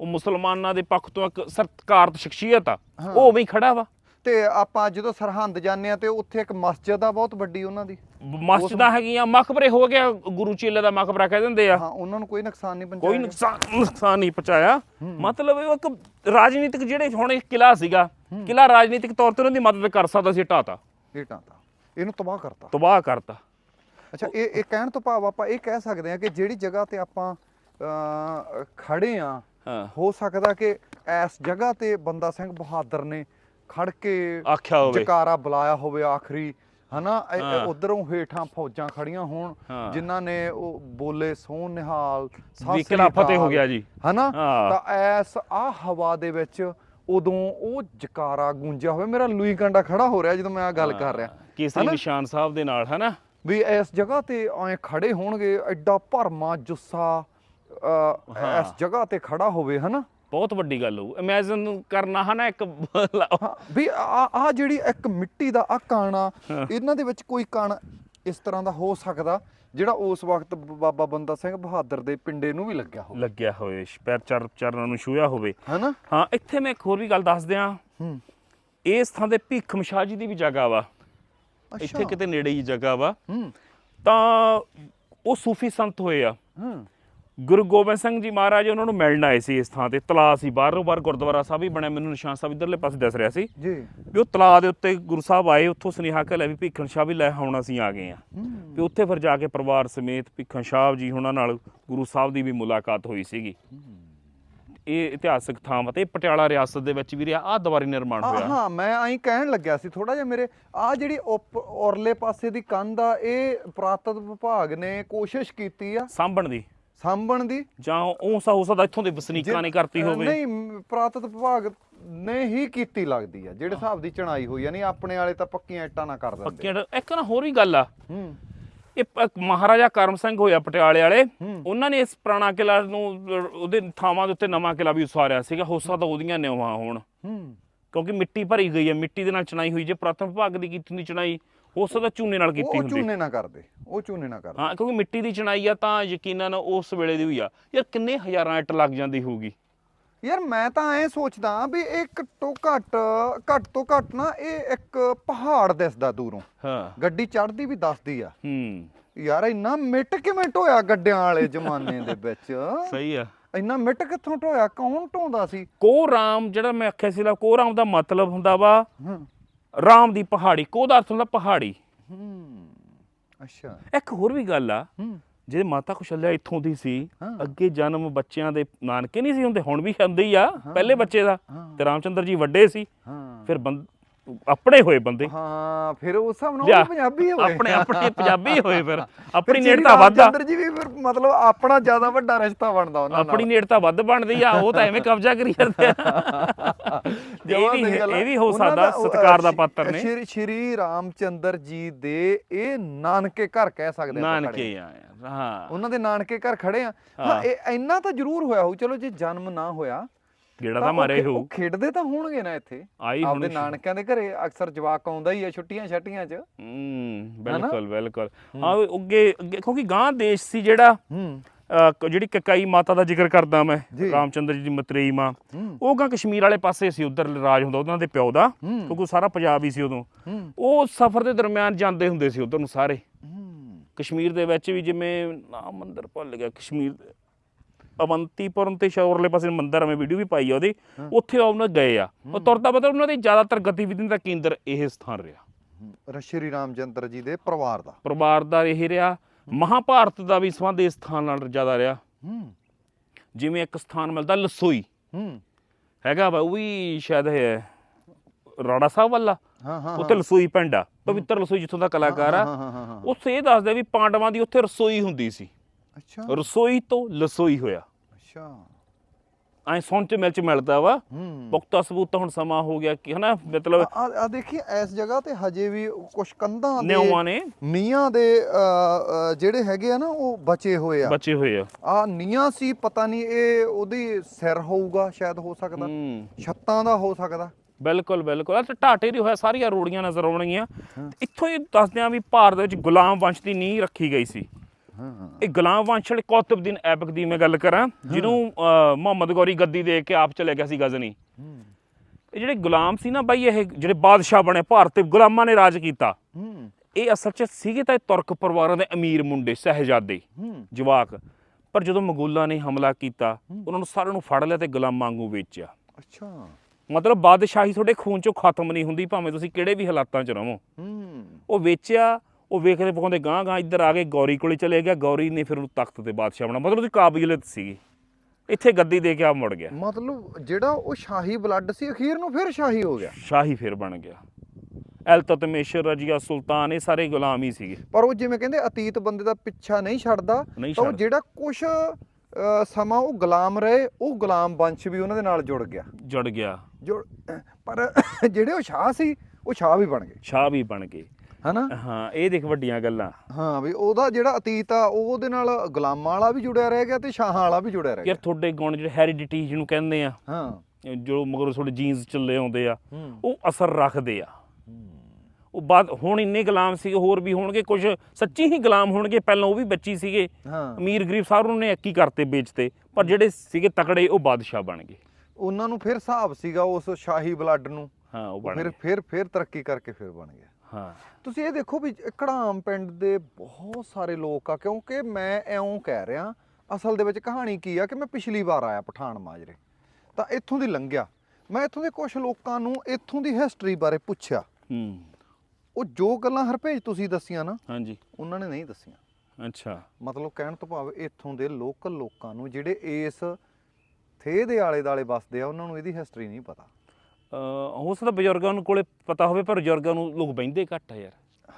ਉਹ ਮੁਸਲਮਾਨਾਂ ਦੇ ਪੱਖ ਤੋਂ ਇੱਕ ਸਰਕਾਰਤ ਸ਼ਖਸੀਅਤ ਆ। ਉਹ ਹੀ ਖੜਾ ਵਾ। ਤੇ ਆਪਾਂ ਜਦੋਂ ਸਰਹੰਦ ਜਾਂਦੇ ਆ ਤੇ ਉੱਥੇ ਇੱਕ ਮਸਜਿਦ ਆ ਬਹੁਤ ਵੱਡੀ ਉਹਨਾਂ ਦੀ। ਮਸਜਿਦਾਂ ਹੈਗੀਆਂ ਮਕਬਰੇ ਹੋ ਗਿਆ ਗੁਰੂ ਚੇਲੇ ਦਾ ਮਕਬਰਾ ਕਹਿ ਦਿੰਦੇ ਆ। ਹਾਂ ਉਹਨਾਂ ਨੂੰ ਕੋਈ ਨੁਕਸਾਨ ਨਹੀਂ ਕੋਈ ਪਹੁੰਚਾਇਆ। ਗਿਆ। ਨੁਕਸਾਨ ਨੁਕਸਾਨ ਨਹੀਂ ਪਹੁੰਚਾਇਆ। ਮਤਲਬ ਇਹ ਇੱਕ ਰਾਜਨੀਤਿਕ ਜਿਹੜੇ ਹੁਣ ਇਹ ਕਿਲਾ ਸੀਗਾ ਕਿਲਾ ਰਾਜਨੀਤਿਕ ਤੌਰ ਤੇ ਉਹਨਾਂ ਦੀ ਮਦਦ ਕਰ ਸਕਦਾ ਸੀ ਢਾਤਾ ਇਹ ਟਾਂਤਾ ਇਹਨੂੰ ਤਬਾਹ ਕਰਤਾ। ਤਬਾਹ ਕਰਤਾ। ਅੱਛਾ ਇਹ ਇਹ ਕਹਿਣ ਤੋਂ ਭਾਵ ਆਪਾਂ ਇਹ ਕਹਿ ਸਕਦੇ ਹਾਂ ਕਿ ਜਿਹੜੀ ਜਗ੍ਹਾ ਤੇ ਆਪਾਂ ਖੜੇ ਆ ਹਾਂ। ਸਕਦਾ ਕਿ ਇਸ ਜਗ੍ਹਾ ਤੇ ਬੰਦਾ ਸਿੰਘ ਬਹਾਦਰ ਨੇ ਖੜ ਕੇ ਆਖਿਆ ਹੋਵੇ। ਜਕਾਰਾ ਬੁਲਾਇਆ ਹੋਵੇ ਆਖਰੀ ਹਨਾ। ਉਧਰੋਂ ਹੇਠਾਂ ਫੌਜਾਂ ਖੜੀਆਂ ਹੋਣ। ਜਿਨ੍ਹਾਂ ਨੇ ਉਹ ਬੋਲੇ ਸੋਹ ਨਿਹਾਲ ਸਤਿ ਵੀ ਸ੍ਰੀ ਕਿਲਾ ਫਤਿਹ ਹੋ ਗਿਆ ਜੀ। ਹਨਾ। ਤਾਂ ਐਸ ਆ ਹਵਾ ਦੇ ਵਿੱਚ ਉਦੋਂ ਉਹ ਜਕਾਰਾ ਗੂੰਜਿਆ ਹੋਵੇ ਮੇਰਾ ਲੂਈ ਕੰਡਾ ਖੜਾ ਹੋ ਰਿਹਾ ਜਦੋਂ ਮੈਂ ਆ ਗੱਲ ਕਰ ਰਿਹਾ। ਕੇਸਰੀ? ਨਿਸ਼ਾਨ ਸਾਹਿਬ ਦੇ ਨਾਲ ਹਨਾ? ਵੀ ਇਸ ਜਗ੍ਹਾ ਤੇ ਐ ਖੜੇ ਹੋਣਗੇ ਐਡਾ ਭਰਮਾ ਜੁੱਸਾ। ਇਸ ਜਗ੍ਹਾ ਤੇ ਖੜਾ ਹੋਵੇ ਹਨਾ? ਬਹੁਤ ਵੱਡੀ ਗੱਲ ਹੋਊ। ਇਮੇਜਿਨ ਕਰਨਾ ਹਨਾ ਇੱਕ ਵੀ ਆ ਆ ਜਿਹੜੀ ਇੱਕ ਮਿੱਟੀ ਦਾ ਆ ਕਾਣਾ ਇਹਨਾਂ ਦੇ ਵਿੱਚ ਕੋਈ ਕਣ ਇਸ ਤਰ੍ਹਾਂ ਦਾ ਹੋ ਸਕਦਾ। ਜਿਹੜਾ ਉਸ ਵਕਤ ਬਾਬਾ ਬੰਦਾ ਸਿੰਘ ਬਹਾਦਰ ਦੇ ਪਿੰਡੇ ਨੂੰ ਵੀ ਲੱਗਿਆ ਹੋਵੇ। ਲੱਗਿਆ ਹੋਵੇ ਪੈਰ ਚਰ ਚਰਨਾਂ ਨੂੰ ਛੂਇਆ ਹੋਵੇ। ਹਨਾ? ਹਾਂ ਇੱਥੇ ਮੈਂ ਇੱਕ ਹੋਰ ਵੀ ਗੱਲ ਦੱਸ ਦਿਆਂ। ਹੂੰ। ਇਸ ਥਾਂ ਦੇ ਭੀਖਮ ਸ਼ਾਹ ਜੀ ਦੀ ਵੀ ਜਗ੍ਹਾ ਵਾ। ਇੱਥੇ ਕਿਤੇ ਨੇੜੇ ਹੀ ਜਗ੍ਹਾ ਵਾ। ਹੂੰ। ਤਾਂ ਉਹ ਸੂਫੀ ਸੰਤ ਹੋਏ ਆ। ਹੂੰ। ਗੁਰੂ ਗੋਬਿੰਦ ਸਿੰਘ ਜੀ ਮਹਾਰਾਜ ਉਹਨਾਂ ਨੂੰ ਮਿਲਣ ਆਏ ਸੀ ਇਸ ਥਾਂ ਤੇ ਤਲਾਅ ਸੀ ਬਾਹਰੋਂ ਬਾਹਰ ਗੁਰਦੁਆਰਾ ਸਾਹਿਬ ਵੀ ਬਣਿਆ ਮੈਨੂੰ ਨਿਸ਼ਾਨ ਸਾਹਿਬ ਇਧਰਲੇ ਪਾਸੇ ਦਿਸ ਰਿਹਾ ਸੀ ਜੀ। ਵੀ ਉਹ ਤਲਾਅ ਦੇ ਉੱਤੇ ਗੁਰੂ ਸਾਹਿਬ ਆਏ ਉੱਥੋਂ ਸੁਨੇਹਾ ਘੱਲਿਆ ਵੀ ਭੀਖਣ ਸ਼ਾਹ ਵੀ ਲੈ ਹੁਣ ਅਸੀਂ ਆ ਗਏ ਆ ਵੀ ਉੱਥੇ ਫਿਰ ਜਾ ਕੇ ਪਰਿਵਾਰ ਸਮੇਤ ਭੀਖਣ ਸ਼ਾਹ ਜੀ ਉਹਨਾਂ ਨਾਲ ਗੁਰੂ ਸਾਹਿਬ ਦੀ ਵੀ ਮੁਲਾਕਾਤ ਹੋਈ ਸੀਗੀ। ਇਹ ਇਤਿਹਾਸਕ ਥਾਂ ਤੇ ਪਟਿਆਲਾ ਰਿਆਸਤ ਦੇ ਵਿੱਚ ਵੀ ਰਿਹਾ ਆ ਦੁਬਾਰੇ ਨਿਰਮਾਣ ਹੋਇਆ। ਹਾਂ ਮੈਂ ਐਂ ਕਹਿਣ ਲੱਗਿਆ ਸੀ ਥੋੜਾ ਜਿਹਾ ਮੇਰੇ ਆ ਜਿਹੜੀ ਔਰਲੇ ਪਾਸੇ ਦੀ ਕੰਧ ਆ ਇਹ ਪੁਰਾਤਨ ਵਿਭਾਗ ਨੇ ਕੋਸ਼ਿਸ਼ ਕੀਤੀ ਆ ਸਾਂਭਣ ਦੀ। ਸਾਂਭਣ ਦੀ? ਜਾਂ ਉਹ ਸਾ ਹੋ ਸਕਦਾ ਇੱਥੋਂ ਦੇ ਵਸਨੀਕਾਂ ਨੇ ਕਰਤੀ ਹੋਵੇ। ਨਹੀਂ ਮ, ਪੁਰਾਤਨ ਵਿਭਾਗ ਨੇ ਹੀ ਕੀਤੀ ਲੱਗਦੀ ਆ ਜਿਹੜੇ ਹਿਸਾਬ ਦੀ ਚਣਾਈ ਹੋਈ ਆ ਨਹੀਂ ਆਪਣੇ ਵਾਲੇ ਤਾਂ ਪੱਕੀਆਂ ਇੱਟਾਂ ਨਾ ਕਰ ਦਿੰਦੇ। ਪੱਕੀਆਂ ਇੱਕ ਨਾ ਹੋਰ ਵੀ ਗੱਲ ਆ। ਹੂੰ। ਇਹ ਮਹਾਰਾਜਾ ਕਰਮ ਸਿੰਘ ਹੋਇਆ ਪਟਿਆਲੇ ਵਾਲੇ। ਉਹਨਾਂ ਨੇ ਇਸ ਪੁਰਾਣਾ ਕਿਲਾ ਨੂੰ ਉਹਦੇ ਥਾਵਾਂ ਦੇ ਉੱਤੇ ਨਵਾਂ ਕਿਲਾ ਵੀ ਉਸਾਰਿਆ ਸੀਗਾ ਹੋ ਸਕਦਾ ਉਹਦੀਆਂ ਨਿਉਆਂ ਹੋਣ। ਹੂੰ। ਕਿਉਂਕਿ ਮਿੱਟੀ ਭਰੀ ਗਈ ਹੈ ਮਿੱਟੀ ਦੇ ਨਾਲ ਚਣਾਈ ਹੋਈ ਜੇ ਪ੍ਰਥਮ ਵਿਭਾਗ ਦੀ ਕੀਤੀ ਹੁੰਦੀ ਚਣਾਈ ਹੋ ਸਕਦਾ ਚੂਨੇ ਨਾਲ ਕੀਤੀ ਉਹ ਹੁੰਦੀ। ਚੂਨੇ ਨਾ ਕਰਦੇ ਉਹ ਚੂਨੇ ਨਾ ਕਰਦੇ। ਹਾਂ ਕਿਉਂਕਿ ਮਿੱਟੀ ਦੀ ਚਣਾਈ ਆ ਤਾਂ ਯਕੀਨਨ ਉਸ ਵੇਲੇ ਦੀ ਹੋਈ ਆ। ਯਾਰ ਕਿੰਨੇ ਹਜ਼ਾਰਾਂ ਇੱਟ ਲੱਗ ਜਾਂਦੀ ਹੋਊਗੀ। ਯਾਰ ਮੈਂ ਤਾਂ ਐ ਸੋਚਦਾ ਵੀ ਇਹ ਘੱਟੋ ਘੱਟ ਘੱਟ ਤੋਂ ਘੱਟ ਨਾ ਇਹ ਇੱਕ ਪਹਾੜ ਦਿਸਦਾ ਦੂਰੋਂ। ਹਾਂ। ਗੱਡੀ ਚੜਦੀ ਵੀ ਦੱਸਦੀ ਆ। ਹੂੰ। ਯਾਰ ਇੰਨਾ ਮਿੱਟ ਕਿਵੇਂ ਢੋਇਆ ਗੱਡਿਆਂ ਵਾਲੇ ਜ਼ਮਾਨੇ ਦੇ ਵਿੱਚ? ਸਹੀ ਆ। ਇੰਨਾ ਮਿੱਟ ਕਿੱਥੋਂ ਢੋਇਆ? ਕੌਣ ਢੋਂਦਾ ਸੀ? ਕੋ ਰਾਮ ਜਿਹੜਾ ਮੈਂ ਆਖਿਆ ਸੀ ਲਾ ਕੋ ਰਾਮ ਦਾ ਮਤਲਬ ਹੁੰਦਾ ਵਾ ਹੂੰ। ਰਾਮ ਦੀ ਪਹਾੜੀ ਕੋ ਦਾ ਅਰਥ ਹੁੰਦਾ ਪਹਾੜੀ। ਹੂੰ। ਅੱਛਾ। ਇੱਕ ਹੋਰ ਵੀ ਗੱਲ ਆ ਜੇ ਮਾਤਾ ਕੁਸ਼ਲਿਆ ਇੱਥੋਂ ਦੀ ਸੀ। ਅੱਗੇ ਜਨਮ ਬੱਚਿਆਂ ਦੇ ਨਾਨਕੇ ਨਹੀਂ ਸੀ ਹੁੰਦੇ ਹੁਣ ਵੀ ਹੁੰਦੇ ਹੀ ਆ ਪਹਿਲੇ ਬੱਚੇ ਦਾ। ਤੇ ਰਾਮਚੰਦਰ ਜੀ ਵੱਡੇ ਸੀ ਫਿਰ ਆਪਣੇ ਹੋਏ ਬੰਦੇ। ਹਾਂ ਫਿਰ ਉਸ ਪੰਜਾਬੀ ਹੋਏ। ਆਪਣੇ ਆਪਣੇ ਪੰਜਾਬੀ ਹੋਏ ਫਿਰ। ਆਪਣੀ ਨੇੜਤਾ ਰਾਮਚੰਦਰ ਜੀ ਵੀ ਫਿਰ ਮਤਲਬ ਆਪਣਾ ਜ਼ਿਆਦਾ ਵੱਡਾ ਰਿਸ਼ਤਾ ਬਣਦਾ ਉਹਨਾਂ ਨਾਲ। ਆਪਣੀ ਨੇੜਤਾ ਵੱਧ ਬਣਦੀ ਆ ਉਹ ਤਾਂ ਐਵੇਂ ਕਬਜ਼ਾ ਕਰੀ ਜਾਂਦੇ ਆ। ਇਹ ਵੀ ਆ। ਇਹ ਹੋ ਸਕਦਾ ਸਤਿਕਾਰ ਦਾ ਪਾਤਰ ਨੇ। ਸ਼੍ਰੀ ਸ਼੍ਰੀ ਰਾਮਚੰਦਰ ਜੀ ਦੇ ਇਹ ਨਾਨਕੇ ਘਰ ਕਹਿ ਸਕਦੇ ਖੜੇ। ਨਾਨਕੇ ਆ। ਹਾਂ। ਉਹਨਾਂ ਦੇ ਨਾਨਕੇ ਘਰ ਖੜੇ ਆ। ਹਾਂ। ਹਾਂ। ਇਹ ਇੰਨਾ ਤਾਂ ਜ਼ਰੂਰ ਹੋਇਆ ਹੋਊ ਚਲੋ ਜੇ ਜਨਮ ਨਾ ਹੋਇਆ ਗੇੜਾ ਤਾਂ ਮਾਰੇ ਹੋ ਖੇਡਦੇ ਤਾਂ ਹੋਣਗੇ ਨਾ ਇੱਥੇ। ਆਪਦੇ ਨਾਨਕਿਆਂ ਦੇ ਘਰੇ ਅਕਸਰ ਜਵਾਕ ਆਉਂਦਾ ਹੀ ਆ ਛੁੱਟੀਆਂ ਛੱਟੀਆਂ 'ਚ। ਹੂੰ ਬਿਲਕੁਲ ਬਿਲਕੁਲ। ਹਾਂ। ਅੱਗੇ ਕਿਉਂਕਿ ਗਾਂ ਦੇਸ਼ ਸੀ ਜਿਹੜਾ ਹੂੰ। ਜਿਹੜੀ ਕਕਾਈ ਮਾਤਾ ਦਾ ਜ਼ਿਕਰ ਕਰਦਾ ਮੈਂ। ਰਾਮਚੰਦਰ ਜੀ ਦੀ ਮਤਰੇਈ ਮਾਂ ਉਹ ਗਾਂ ਕਸ਼ਮੀਰ ਵਾਲੇ ਪਾਸੇ ਸੀ ਉਧਰ ਰਾਜ ਹੁੰਦਾ ਉਹਨਾਂ ਦੇ ਪਿਓ ਦਾ ਕਿਉਂਕਿ ਸਾਰਾ ਪੰਜਾਬ ਹੀ ਸੀ ਉਦੋਂ। ਉਹ ਸਫ਼ਰ ਦੇ ਦਰਮਿਆਨ ਜਾਂਦੇ ਹੁੰਦੇ ਸੀ ਉਧਰ ਨੂੰ ਸਾਰੇ। ਕਸ਼ਮੀਰ ਦੇ ਵਿੱਚ ਵੀ ਜਿਵੇਂ ਨਾਮ ਮੰਦਰ ਭੁੱਲ ਗਿਆ ਕਸ਼ਮੀਰ ਦੇ ਅਵੰਤੀਪੁਰਮ ਤੇ ਸ਼ੌਰਲੇ ਪਾਸੇ ਮੰਦਰ ਮੈਂ ਵੀਡੀਓ ਵੀ ਪਾਈ ਆ ਉਹਦੀ। ਉੱਥੇ ਉਹਨਾਂ ਗਏ ਆ। ਉਹ ਤੁਰਦਾ ਮਤਲਬ ਉਹਨਾਂ ਦੀ ਜ਼ਿਆਦਾਤਰ ਗਤੀਵਿਧੀ ਦਾ ਕੇਂਦਰ ਇਹ ਸਥਾਨ ਰਿਹਾ। ਸ਼੍ਰੀ ਰਾਮਚੰਦਰ ਜੀ ਦੇ ਪਰਿਵਾਰ ਦਾ। ਪਰਿਵਾਰ ਦਾ ਇਹ ਰਿਹਾ। ਮਹਾਭਾਰਤ ਦਾ ਵੀ ਸੰਬੰਧ ਇਸ ਸਥਾਨ ਨਾਲ ਜ਼ਿਆਦਾ ਰਿਹਾ। ਹੂੰ। ਜਿਵੇਂ ਇੱਕ ਸਥਾਨ ਮਿਲਦਾ ਲਸੋਈ। ਹੂੰ। ਹੈਗਾ ਵਾ ਉਹ ਵੀ ਸ਼ਾਇਦ ਹੈ ਰਾੜਾ ਸਾਹਿਬ ਵਾਲਾ। ਹਾਂ ਹਾਂ ਉੱਥੇ ਲਸੋਈ ਪਿੰਡ ਆ ਪਵਿੱਤਰ ਲਸੋਈ ਜਿੱਥੋਂ ਦਾ ਕਲਾਕਾਰ ਆ। ਉੱਥੇ ਇਹ ਦੱਸਦੇ ਵੀ ਪਾਂਡਵਾਂ ਦੀ ਉੱਥੇ ਰਸੋਈ ਹੁੰਦੀ ਸੀ। ਅੱਛਾ। ਰਸੋਈ ਤੋਂ ਲਸੋਈ ਹੋਇਆ। ਅੱਛਾ। ਐ ਸੁਣ ਚ ਮਿਲ ਚ ਮਿਲਦਾ ਵਾ। ਪੁਖਤਾ ਸਬੂਤ ਹੁਣ ਸਮਾਂ ਹੋ ਗਿਆ ਕਿ ਹਨਾ ਮਤਲਬ ਆ ਦੇਖੀ ਇਸ ਜਗ੍ਹਾ ਤੇ ਹਜੇ ਵੀ ਕੁਝ ਕੰਧਾਂ ਦੇ ਨਿਉਆਂ ਨੇ। ਨੀਆਂ ਦੇ ਜਿਹੜੇ ਹੈਗੇ ਆ ਨਾ ਉਹ ਬਚੇ ਹੋਏ ਆ। ਬਚੇ ਹੋਏ ਆ। ਆ ਨੀਆਂ ਸੀ ਪਤਾ ਨਹੀਂ ਇਹ ਉਹਦੀ ਸਿਰ ਹੋਊਗਾ ਸ਼ਾਇਦ ਹੋ ਸਕਦਾ। ਛੱਤਾਂ ਦਾ ਹੋ ਸਕਦਾ। ਬਿਲਕੁਲ ਬਿਲਕੁਲ। ਆ ਢਾਟੇ ਦੀ ਹੋਇਆ ਸਾਰੀਆਂ ਰੋੜੀਆਂ ਨਜ਼ਰ ਆਉਣਗੀਆਂ। ਇੱਥੋਂ ਹੀ ਦੱਸਦੇ ਆ ਵੀ ਭਾਰਤ ਦੇ ਵਿੱਚ ਗੁਲਾਮ ਵੰਸ਼ ਦੀ ਨੀਂਹ ਰੱਖੀ ਗਈ ਸੀ। ਇਹ ਗੁਲਾਮ ਵੰਸ਼ ਵਾਲੇ ਕੌਤਬਦੀਨ ਐਬਕ ਦੀ ਮੈਂ ਗੱਲ ਕਰਾਂ ਜਿਹਨੂੰ ਮੁਹੰਮਦ ਗੌਰੀ ਗੱਦੀ ਦੇ ਕੇ ਆਪ ਚਲੇ ਗਿਆ ਸੀ ਗਜ਼ਨੀ। ਇਹ ਜਿਹੜੇ ਗੁਲਾਮ ਸੀ ਨਾ ਬਾਈ ਇਹ ਜਿਹੜੇ ਬਾਦਸ਼ਾਹ ਬਣੇ ਭਾਰਤ ਤੇ ਗੁਲਾਮਾਂ ਨੇ ਰਾਜ ਕੀਤਾ। ਇਹ ਅਸਲ 'ਚ ਸੀਗੇ ਤਾਂ ਤੁਰਕ ਪਰਿਵਾਰਾਂ ਦੇ ਅਮੀਰ ਮੁੰਡੇ ਸਹਿਜਾਦੇ ਜਵਾਕ। ਪਰ ਜਦੋਂ ਮਗੋਲਾਂ ਨੇ ਹਮਲਾ ਕੀਤਾ ਉਹਨਾਂ ਨੂੰ ਸਾਰਿਆਂ ਨੂੰ ਫੜ ਲਿਆ ਤੇ ਗੁਲਾਮਾਂ ਵਾਂਗੂ ਵੇਚਿਆ। ਅੱਛਾ। ਮਤਲਬ ਬਾਦਸ਼ਾਹੀ ਤੁਹਾਡੇ ਖੂਨ 'ਚੋਂ ਖਤਮ ਨਹੀਂ ਹੁੰਦੀ ਭਾਵੇਂ ਤੁਸੀਂ ਕਿਹੜੇ ਵੀ ਹਾਲਾਤਾਂ 'ਚ ਰਹੋ। ਉਹ ਵੇਚਿਆ ਉਹ ਵੇਖਦੇ ਪਕਾਉਂਦੇ ਗਾਂ ਗਾਂ ਇੱਧਰ ਆ ਕੇ ਗੌਰੀ ਕੋਲੇ ਚਲੇ ਗਿਆ ਗੌਰੀ ਨੇ ਫਿਰ ਉਹਨੂੰ ਤਖਤ ਤੇ ਬਾਦਸ਼ਾਹ ਬਣਾ ਮਤਲਬ ਉਹਦੀ ਕਾਬਲੀਅਤ ਸੀਗੀ। ਇੱਥੇ ਗੱਦੀ ਦੇ ਕੇ ਆ ਮੁੜ ਗਿਆ। ਮਤਲਬ ਜਿਹੜਾ ਉਹ ਸ਼ਾਹੀ ਬਲੱਡ ਸੀ ਅਖੀਰ ਨੂੰ ਫਿਰ ਸ਼ਾਹੀ ਹੋ ਗਿਆ। ਸ਼ਾਹੀ ਫਿਰ ਬਣ ਗਿਆ। ਐਲ ਤਤਮੇਸ਼ਰ ਰਜੀਆ ਸੁਲਤਾਨ ਇਹ ਸਾਰੇ ਗੁਲਾਮ ਹੀ ਸੀਗੇ। ਪਰ ਉਹ ਜਿਵੇਂ ਕਹਿੰਦੇ ਅਤੀਤ ਬੰਦੇ ਦਾ ਪਿੱਛਾ ਨਹੀਂ ਛੱਡਦਾ। ਤਾਂ ਉਹ। ਜਿਹੜਾ ਕੁਛ ਸਮਾਂ ਉਹ ਗੁਲਾਮ ਰਹੇ ਉਹ ਗੁਲਾਮ ਵੰਸ਼ ਵੀ ਉਹਨਾਂ ਦੇ ਨਾਲ ਜੁੜ ਗਿਆ। ਜੁੜ ਗਿਆ। ਪਰ ਜਿਹੜੇ ਉਹ ਸ਼ਾਹ ਸੀ ਉਹ ਸ਼ਾਹ ਵੀ ਬਣ ਗਏ। ਸ਼ਾਹ ਵੀ ਬਣ ਗਏ। ਹਨਾ? ਹਾਂ ਇਹ ਦੇਖ ਵੱਡੀਆਂ ਗੱਲਾਂ। ਹਾਂ ਵੀ ਉਹਦਾ ਜਿਹੜਾ ਅਤੀਤ ਆ ਉਹ ਉਹਦੇ ਨਾਲ ਗੁਲਾਮਾਂ ਵਾਲਾ ਵੀ ਜੁੜਿਆ ਰਹਿ ਗਿਆ ਤੇ ਸ਼ਾਹਾਂ ਵਾਲਾ ਵੀ ਜੁੜਿਆ ਰਹਿ ਯਾਰ ਗਿਆ। ਤੁਹਾਡੇ ਗੁਣ ਜਿਹੜੇ ਹੈਰੀਡਿਟੀ ਜਿਹਨੂੰ ਕਹਿੰਦੇ ਆ ਹਾਂ। ਜੋ ਮਗਰ ਤੁਹਾਡੇ ਜੀਨਸ ਚੱਲੇ ਆਉਂਦੇ ਆ ਉਹ ਅਸਰ ਰੱਖਦੇ ਆ। ਉਹ ਬਾਅਦ ਹੁਣ ਇੰਨੇ ਗੁਲਾਮ ਸੀਗੇ ਹੋਰ ਵੀ ਹੋਣਗੇ ਕੁਝ ਸੱਚੀ ਹੀ ਗੁਲਾਮ ਹੋਣਗੇ ਪਹਿਲਾਂ ਉਹ ਵੀ ਬੱਚੀ ਸੀਗੇ। ਅਮੀਰ ਗਰੀਬ ਸਾਰਿਆਂ ਨੇ ਇੱਕ ਕਰਤੇ ਵੇਚਤੇ ਪਰ ਜਿਹੜੇ ਸੀਗੇ ਤਕੜੇ ਉਹ ਬਾਦਸ਼ਾਹ ਬਣ ਗਏ। ਉਹਨਾਂ ਨੂੰ ਫਿਰ ਹਿਸਾਬ ਸੀਗਾ ਉਸ ਸ਼ਾਹੀ ਬਲੱਡ ਨੂੰ ਹਾਂ ਉਹ ਬਣ ਫਿਰ ਫਿਰ ਫਿਰ ਤਰੱਕੀ ਕਰਕੇ ਫਿਰ ਬਣ ਗਿਆ। ਹਾਂ। ਤੁਸੀਂ ਇਹ ਦੇਖੋ ਵੀ ਕੜਾਮ ਪਿੰਡ ਦੇ ਬਹੁਤ ਸਾਰੇ ਲੋਕ ਆ ਕਿਉਂਕਿ ਮੈਂ ਐਉਂ ਕਹਿ ਰਿਹਾ ਅਸਲ ਦੇ ਵਿੱਚ ਕਹਾਣੀ ਕੀ ਆ ਕਿ ਮੈਂ ਪਿਛਲੀ ਵਾਰ ਆਇਆ ਪਠਾਨ ਮਾਜਰੇ। ਤਾਂ ਇੱਥੋਂ ਦੀ ਲੰਘਿਆ। ਮੈਂ ਇੱਥੋਂ ਦੇ ਕੁਝ ਲੋਕਾਂ ਨੂੰ ਇੱਥੋਂ ਦੀ ਹਿਸਟਰੀ ਬਾਰੇ ਪੁੱਛਿਆ। ਹੂੰ। ਉਹ ਜੋ ਗੱਲਾਂ ਹਰਪੇਜ ਤੁਸੀਂ ਦੱਸੀਆਂ ਨਾ ਹਾਂਜੀ। ਉਹਨਾਂ ਨੇ ਨਹੀਂ ਦੱਸੀਆਂ। ਅੱਛਾ। ਮਤਲਬ ਕਹਿਣ ਤੋਂ ਭਾਵ ਇੱਥੋਂ ਦੇ ਲੋਕਲ ਲੋਕਾਂ ਨੂੰ ਜਿਹੜੇ ਇਸ ਥੇ ਦੇ ਆਲੇ ਦਾਲੇ ਵੱਸਦੇ ਆ ਉਹਨਾਂ ਨੂੰ ਇਹਦੀ ਹਿਸਟਰੀ ਨਹੀਂ ਪਤਾ। ਹੋ ਸਕਦਾ ਬਜ਼ੁਰਗਾਂ ਨੂੰ ਕੋਲੇ ਪਤਾ ਹੋਵੇ ਪਰ ਬਜ਼ੁਰਗਾਂ ਨੂੰ ਲੋਕ ਬਹਿੰਦੇ ਘੱਟ ਆ ਯਾਰ।